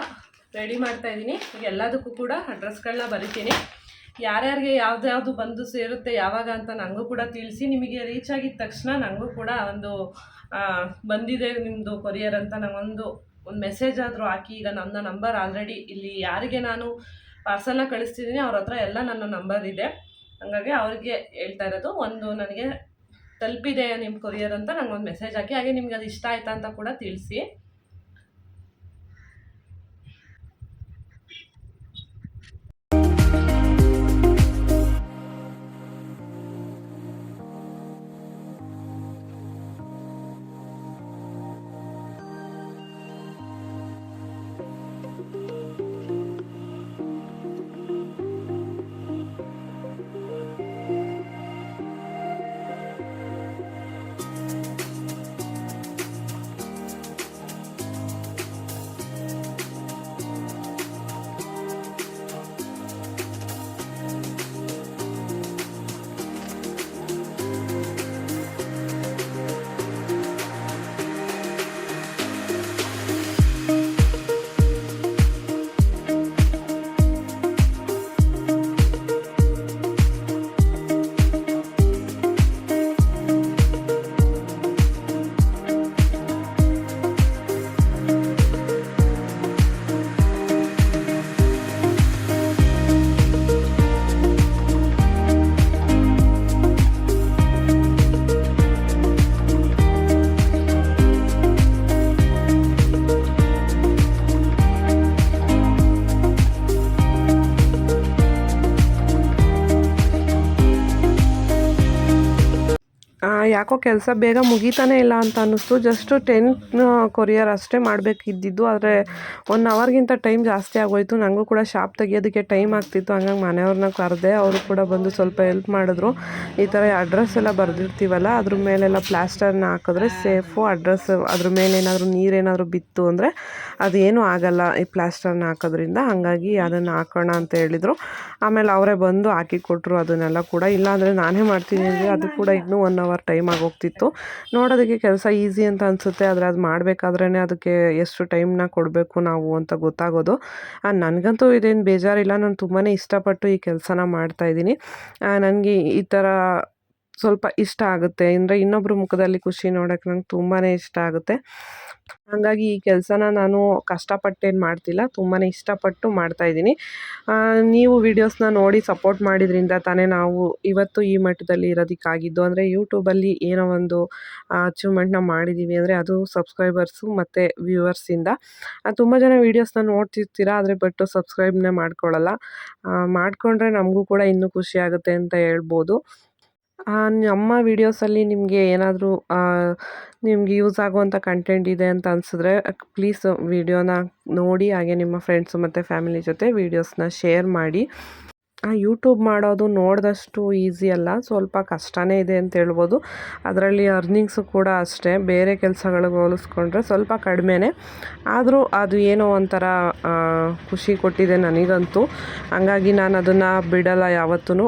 ರೆಡಿ ಮಾಡ್ತಾ ಇದ್ದೀನಿ. ಈಗ ಎಲ್ಲದಕ್ಕೂ ಕೂಡ ಅಡ್ರೆಸ್ಗಳನ್ನ ಬರಿತೀನಿ. ಯಾರ್ಯಾರಿಗೆ ಯಾವ್ದ್ಯಾವುದು ಬಂದು ಸೇರುತ್ತೆ ಯಾವಾಗ ಅಂತ ನನಗೂ ಕೂಡ ತಿಳಿಸಿ. ನಿಮಗೆ ರೀಚ್ ಆಗಿದ ತಕ್ಷಣ ನನಗೂ ಕೂಡ ಒಂದು ಬಂದಿದೆ ನಿಮ್ಮದು ಕೊರಿಯರ್ ಅಂತ. ನಂಗೊಂದು ಒಂದು ಮೆಸೇಜ್ ಆದರೂ ಹಾಕಿ. ಈಗ ನನ್ನ ನಂಬರ್ ಆಲ್ರೆಡಿ ಇಲ್ಲಿ ಯಾರಿಗೆ ನಾನು ಪಾರ್ಸಲ್ನ ಕಳಿಸ್ತಿದ್ದೀನಿ, ಅವ್ರ ಹತ್ರ ಎಲ್ಲ ನನ್ನ ನಂಬರ್ ಇದೆ. ಹಾಗಾಗಿ ಅವ್ರಿಗೆ ಹೇಳ್ತಾ ಇರೋದು, ಒಂದು ನನಗೆ ತಲುಪಿದೆ ನಿಮ್ಮ ಕೊರಿಯರ್ ಅಂತ ನಂಗೊಂದು ಮೆಸೇಜ್ ಹಾಕಿ. ಹಾಗೆ ನಿಮ್ಗೆ ಅದು ಇಷ್ಟ ಆಯ್ತಾ ಅಂತ ಕೂಡ ತಿಳಿಸಿ. ಯಾಕೋ ಕೆಲಸ ಬೇಗ ಮುಗೀತಾನೆ ಇಲ್ಲ ಅಂತ ಅನ್ನಿಸ್ತು. ಜಸ್ಟು ಟೆನ್ ಕೊರಿಯರ್ ಅಷ್ಟೇ ಮಾಡಬೇಕಿದ್ದಿದ್ದು. ಆದರೆ ಒನ್ ಅವರ್ಗಿಂತ ಟೈಮ್ ಜಾಸ್ತಿ ಆಗೋಯ್ತು. ನನಗೂ ಕೂಡ ಶಾಪ್ ತೆಗಿಯೋದಕ್ಕೆ ಟೈಮ್ ಆಗ್ತಿತ್ತು. ಹಂಗಾಗಿ ಮನೆಯವ್ರನ್ನ ಕರೆದೆ ಅವರು ಕೂಡ ಬಂದು ಸ್ವಲ್ಪ ಹೆಲ್ಪ್ ಮಾಡಿದ್ರು. ಈ ಥರ ಅಡ್ರೆಸ್ ಎಲ್ಲ ಬರೆದಿರ್ತೀವಲ್ಲ, ಅದ್ರ ಮೇಲೆಲ್ಲ ಪ್ಲಾಸ್ಟರ್ನ ಹಾಕಿದ್ರೆ ಸೇಫು ಅಡ್ರೆಸ್ ಅದ್ರ ಮೇಲೆ ಏನಾದರೂ ನೀರೇನಾದರೂ ಬಿತ್ತು ಅಂದರೆ ಅದೇನೂ ಆಗಲ್ಲ ಈ ಪ್ಲಾಸ್ಟರ್ನ ಹಾಕೋದ್ರಿಂದ. ಹಾಗಾಗಿ ಅದನ್ನು ಹಾಕೋಣ ಅಂತ ಹೇಳಿದರು. ಆಮೇಲೆ ಅವರೇ ಬಂದು ಹಾಕಿ ಕೊಟ್ಟರು ಅದನ್ನೆಲ್ಲ ಕೂಡ. ಇಲ್ಲಾಂದರೆ ನಾನೇ ಮಾಡ್ತೀನಿ ಅಂದರೆ ಅದು ಕೂಡ ಇನ್ನೂ ಒನ್ ಅವರ್ ಟೈಮ್ ಆಗೋಗ್ತಿತ್ತು ನೋಡೋದಕ್ಕೆ ಕೆಲಸ ಈಸಿ ಅಂತ ಅನಿಸುತ್ತೆ. ಆದರೆ ಅದು ಮಾಡಬೇಕಾದ್ರೇ ಅದಕ್ಕೆ ಎಷ್ಟು ಟೈಮ್ನ ಕೊಡಬೇಕು ನಾವು ಅಂತ ಗೊತ್ತಾಗೋದು. ನನಗಂತೂ ಇದೇನು ಬೇಜಾರಿಲ್ಲ. ನಾನು ತುಂಬಾ ಇಷ್ಟಪಟ್ಟು ಈ ಕೆಲಸನ ಮಾಡ್ತಾಯಿದ್ದೀನಿ ನನಗೆ ಈ ಥರ ಸ್ವಲ್ಪ ಇಷ್ಟ ಆಗುತ್ತೆ. ಅಂದರೆ ಇನ್ನೊಬ್ಬರ ಮುಖದಲ್ಲಿ ಖುಷಿ ನೋಡೋಕ್ಕೆ ನಂಗೆ ತುಂಬಾ ಇಷ್ಟ ಆಗುತ್ತೆ. ಹಾಗಾಗಿ ಈ ಕೆಲಸನ ನಾನು ಕಷ್ಟಪಟ್ಟೇನು ಮಾಡ್ತಿಲ್ಲ ತುಂಬಾ ಇಷ್ಟಪಟ್ಟು ಮಾಡ್ತಾಯಿದ್ದೀನಿ ನೀವು ವೀಡಿಯೋಸ್ನ ನೋಡಿ ಸಪೋರ್ಟ್ ಮಾಡಿದ್ರಿಂದ ತಾನೇ ನಾವು ಇವತ್ತು ಈ ಮಟ್ಟದಲ್ಲಿ ಇರೋದಕ್ಕಾಗಿದ್ದು. ಅಂದರೆ ಯೂಟ್ಯೂಬಲ್ಲಿ ಏನೋ ಒಂದು ಅಚೀವ್ಮೆಂಟ್ನ ಮಾಡಿದ್ದೀವಿ ಅಂದರೆ ಅದು ಸಬ್ಸ್ಕ್ರೈಬರ್ಸು ಮತ್ತು ವ್ಯೂವರ್ಸಿಂದ ತುಂಬ ಜನ ವೀಡಿಯೋಸ್ನ ನೋಡ್ತಿರ್ತೀರ, ಆದರೆ ಬಟ್ ಸಬ್ಸ್ಕ್ರೈಬ್ನೇ ಮಾಡ್ಕೊಳ್ಳಲ್ಲ. ಮಾಡಿಕೊಂಡ್ರೆ ನಮಗೂ ಕೂಡ ಇನ್ನೂ ಖುಷಿ ಆಗುತ್ತೆ ಅಂತ ಹೇಳ್ಬೋದು. ನಮ್ಮ ವೀಡಿಯೋಸಲ್ಲಿ ನಿಮಗೆ ಏನಾದರೂ ನಿಮ್ಗೆ ಯೂಸ್ ಆಗುವಂಥ ಕಂಟೆಂಟ್ ಇದೆ ಅಂತ ಅನಿಸಿದ್ರೆ ಪ್ಲೀಸ್ ವಿಡಿಯೋನ ನೋಡಿ, ಹಾಗೆ ನಿಮ್ಮ ಫ್ರೆಂಡ್ಸು ಮತ್ತು ಫ್ಯಾಮಿಲಿ ಜೊತೆ ವೀಡಿಯೋಸ್ನ ಶೇರ್ ಮಾಡಿ. ಯೂಟ್ಯೂಬ್ ಮಾಡೋದು ನೋಡಿದಷ್ಟು ಈಸಿ ಅಲ್ಲ, ಸ್ವಲ್ಪ ಕಷ್ಟನೇ ಇದೆ ಅಂತ ಹೇಳ್ಬೋದು. ಅದರಲ್ಲಿ ಅರ್ನಿಂಗ್ಸು ಕೂಡ ಅಷ್ಟೇ, ಬೇರೆ ಕೆಲಸಗಳಿಗೆ ಹೋಲಿಸ್ಕೊಂಡ್ರೆ ಸ್ವಲ್ಪ ಕಡಿಮೆನೇ. ಆದರೂ ಅದು ಏನೋ ಒಂಥರ ಖುಷಿ ಕೊಟ್ಟಿದೆ ನನಗಂತೂ. ಹಂಗಾಗಿ ನಾನು ಅದನ್ನು ಬಿಡಲ್ಲ ಯಾವತ್ತೂ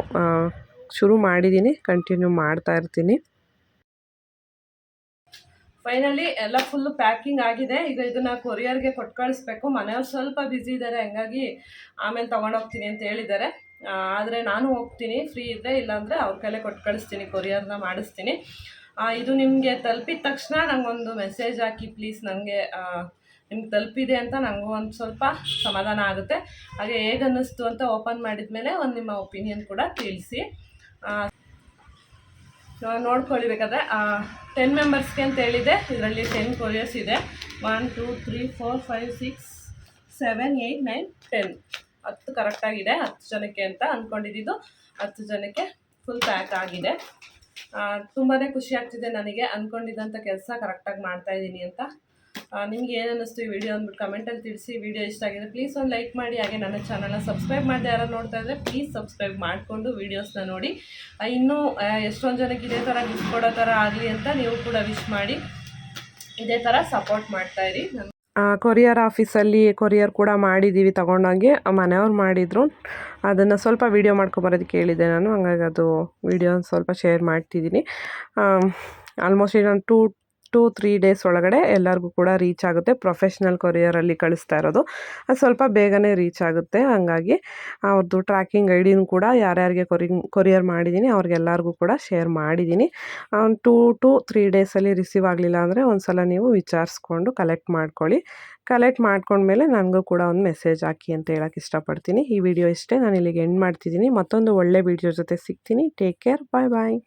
ಶುರು ಮಾಡಿದ್ದೀನಿ ಕಂಟಿನ್ಯೂ ಮಾಡ್ತಾ ಇರ್ತೀನಿ. ಫೈನಲಿ ಎಲ್ಲ ಫುಲ್ ಪ್ಯಾಕಿಂಗ್ ಆಗಿದೆ. ಈಗ ಇದನ್ನ ಕೊರಿಯರ್ಗೆ ಕೊಟ್ಟು ಕಳಿಸ್ಬೇಕು. ಮನೆಯವ್ರು ಸ್ವಲ್ಪ ಬ್ಯುಸಿ ಇದ್ದಾರೆ ಹಂಗಾಗಿ ಆಮೇಲೆ ತಗೊಂಡೋಗ್ತೀನಿ ಅಂತ ಹೇಳಿದ್ದಾರೆ. ಆದರೆ ನಾನು ಹೋಗ್ತೀನಿ ಫ್ರೀ ಇದ್ದರೆ ಇಲ್ಲಾಂದರೆ ಅವ್ರ ಕೈಲೆ ಕೊಟ್ಟು ಕಳಿಸ್ತೀನಿ ಕೊರಿಯರ್ನ ಮಾಡಿಸ್ತೀನಿ. ಇದು ನಿಮಗೆ ತಲುಪಿದ ತಕ್ಷಣ ನನಗೊಂದು ಮೆಸೇಜ್ ಹಾಕಿ ಪ್ಲೀಸ್ ನನಗೆ ನಿಮ್ಗೆ ತಲುಪಿದೆ ಅಂತ ನನಗೂ ಒಂದು ಸ್ವಲ್ಪ ಸಮಾಧಾನ ಆಗುತ್ತೆ. ಹಾಗೆ ಹೇಗೆ ಅನ್ನಿಸ್ತು ಅಂತ ಓಪನ್ ಮಾಡಿದ ಮೇಲೆ ಒಂದು ನಿಮ್ಮ ಒಪಿನಿಯನ್ ಕೂಡ ತಿಳಿಸಿ. ನೋಡ್ಕೊಳ್ಳಿ ಬೇಕಾದ್ರೆ ಟೆನ್ ಮೆಂಬರ್ಸ್ಗೆ ಅಂತ ಹೇಳಿದೆ ಇದರಲ್ಲಿ ಟೆನ್ ಕೊರಿಯರ್ಸ್ ಇದೆ. One two three four five six seven eight nine ten ಹತ್ತು ಕರೆಕ್ಟಾಗಿದೆ ಹತ್ತು ಜನಕ್ಕೆ ಅಂತ ಅಂದ್ಕೊಂಡಿದ್ದು ಹತ್ತು ಜನಕ್ಕೆ ಫುಲ್ ಪ್ಯಾಕ್ ಆಗಿದೆ. ತುಂಬಾ ಖುಷಿ ಆಗ್ತಿದೆ ನನಗೆ. ಅಂದ್ಕೊಂಡಿದ್ದಂಥ ಕೆಲಸ ಕರೆಕ್ಟಾಗಿ ಮಾಡ್ತಾಯಿದ್ದೀನಿ ಅಂತ ನಿಮ್ಗೆ ಏನು ಅನ್ನಿಸ್ತು ಈ ವಿಡಿಯೋ ಅಂದ್ಬಿಟ್ಟು ಕಮೆಂಟಲ್ಲಿ ತಿಳಿಸಿ. ವಿಡಿಯೋ ಇಷ್ಟ ಆಗಿದೆ ಪ್ಲೀಸ್ ಒಂದು ಲೈಕ್ ಮಾಡಿ. ಹಾಗೆ ನನ್ನ ಚಾನಲ್ನ ಸಬ್ಸ್ಕ್ರೈಬ್ ಮಾಡದೆ ಯಾರು ನೋಡ್ತಾ ಇದ್ದರೆ ಪ್ಲೀಸ್ ಸಬ್ಸ್ಕ್ರೈಬ್ ಮಾಡಿಕೊಂಡು ವೀಡಿಯೋಸ್ನ ನೋಡಿ. ಇನ್ನೂ ಎಷ್ಟೊಂದು ಜನಕ್ಕೆ ಇದೇ ಥರ ಗಿಫ್ಟ್ ಕೊಡೋ ಥರ ಆಗಲಿ ಅಂತ ನೀವು ಕೂಡ ವಿಶ್ ಮಾಡಿ. ಇದೇ ಥರ ಸಪೋರ್ಟ್ ಮಾಡ್ತಾ ಇರಿ. ನನ್ನ ಕೊರಿಯರ್ ಆಫೀಸಲ್ಲಿ ಕೊರಿಯರ್ ಕೂಡ ಮಾಡಿದ್ದೀವಿ ತೊಗೊಂಡಂಗೆ. ಮನೆಯವ್ರು ಮಾಡಿದರು. ಅದನ್ನು ಸ್ವಲ್ಪ ವೀಡಿಯೋ ಮಾಡ್ಕೊಬರೋದಕ್ಕೆ ಹೇಳಿದ್ದೆ ನಾನು. ಹಂಗಾಗಿ ಅದು ವೀಡಿಯೋ ಸ್ವಲ್ಪ ಶೇರ್ ಮಾಡ್ತಿದ್ದೀನಿ. ಆಲ್ಮೋಸ್ಟ್ ಇನ್ನೊಂದು ಟೂ ಟೂ ತ್ರೀ ಡೇಸ್ ಒಳಗಡೆ ಎಲ್ಲರಿಗೂ ಕೂಡ ರೀಚ್ ಆಗುತ್ತೆ. ಪ್ರೊಫೆಷ್ನಲ್ ಕೊರಿಯರಲ್ಲಿ ಕಳಿಸ್ತಾ ಇರೋದು. ಅದು ಸ್ವಲ್ಪ ಬೇಗನೆ ರೀಚ್ ಆಗುತ್ತೆ. ಹಾಗಾಗಿ ಅವ್ರದ್ದು ಟ್ರ್ಯಾಕಿಂಗ್ ಐ ಡಿನೂ ಕೂಡ ಯಾರ್ಯಾರಿಗೆ ಕೊರಿ ಕೊರಿಯರ್ ಮಾಡಿದ್ದೀನಿ ಅವ್ರಿಗೆಲ್ಲರಿಗೂ ಕೂಡ ಶೇರ್ ಮಾಡಿದ್ದೀನಿ ಟೂ ಟು ತ್ರೀ ಡೇಸಲ್ಲಿ ರಿಸೀವ್ ಆಗಲಿಲ್ಲ ಅಂದರೆ ಒಂದು ಸಲ ನೀವು ವಿಚಾರಿಸ್ಕೊಂಡು ಕಲೆಕ್ಟ್ ಮಾಡ್ಕೊಳ್ಳಿ. ಕಲೆಕ್ಟ್ ಮಾಡ್ಕೊಂಡ್ಮೇಲೆ ನನಗೂ ಕೂಡ ಒಂದು ಮೆಸೇಜ್ ಹಾಕಿ ಅಂತ ಹೇಳಕ್ಕೆ ಇಷ್ಟಪಡ್ತೀನಿ. ಈ ವಿಡಿಯೋ ಇಷ್ಟೇ. ನಾನು ಇಲ್ಲಿಗೆ ಎಂಡ್ ಮಾಡ್ತಿದ್ದೀನಿ. ಮತ್ತೊಂದು ಒಳ್ಳೆ ವಿಡಿಯೋ ಜೊತೆ ಸಿಗ್ತೀನಿ. ಟೇಕ್ ಕೇರ್ ಬಾಯ್ ಬಾಯ್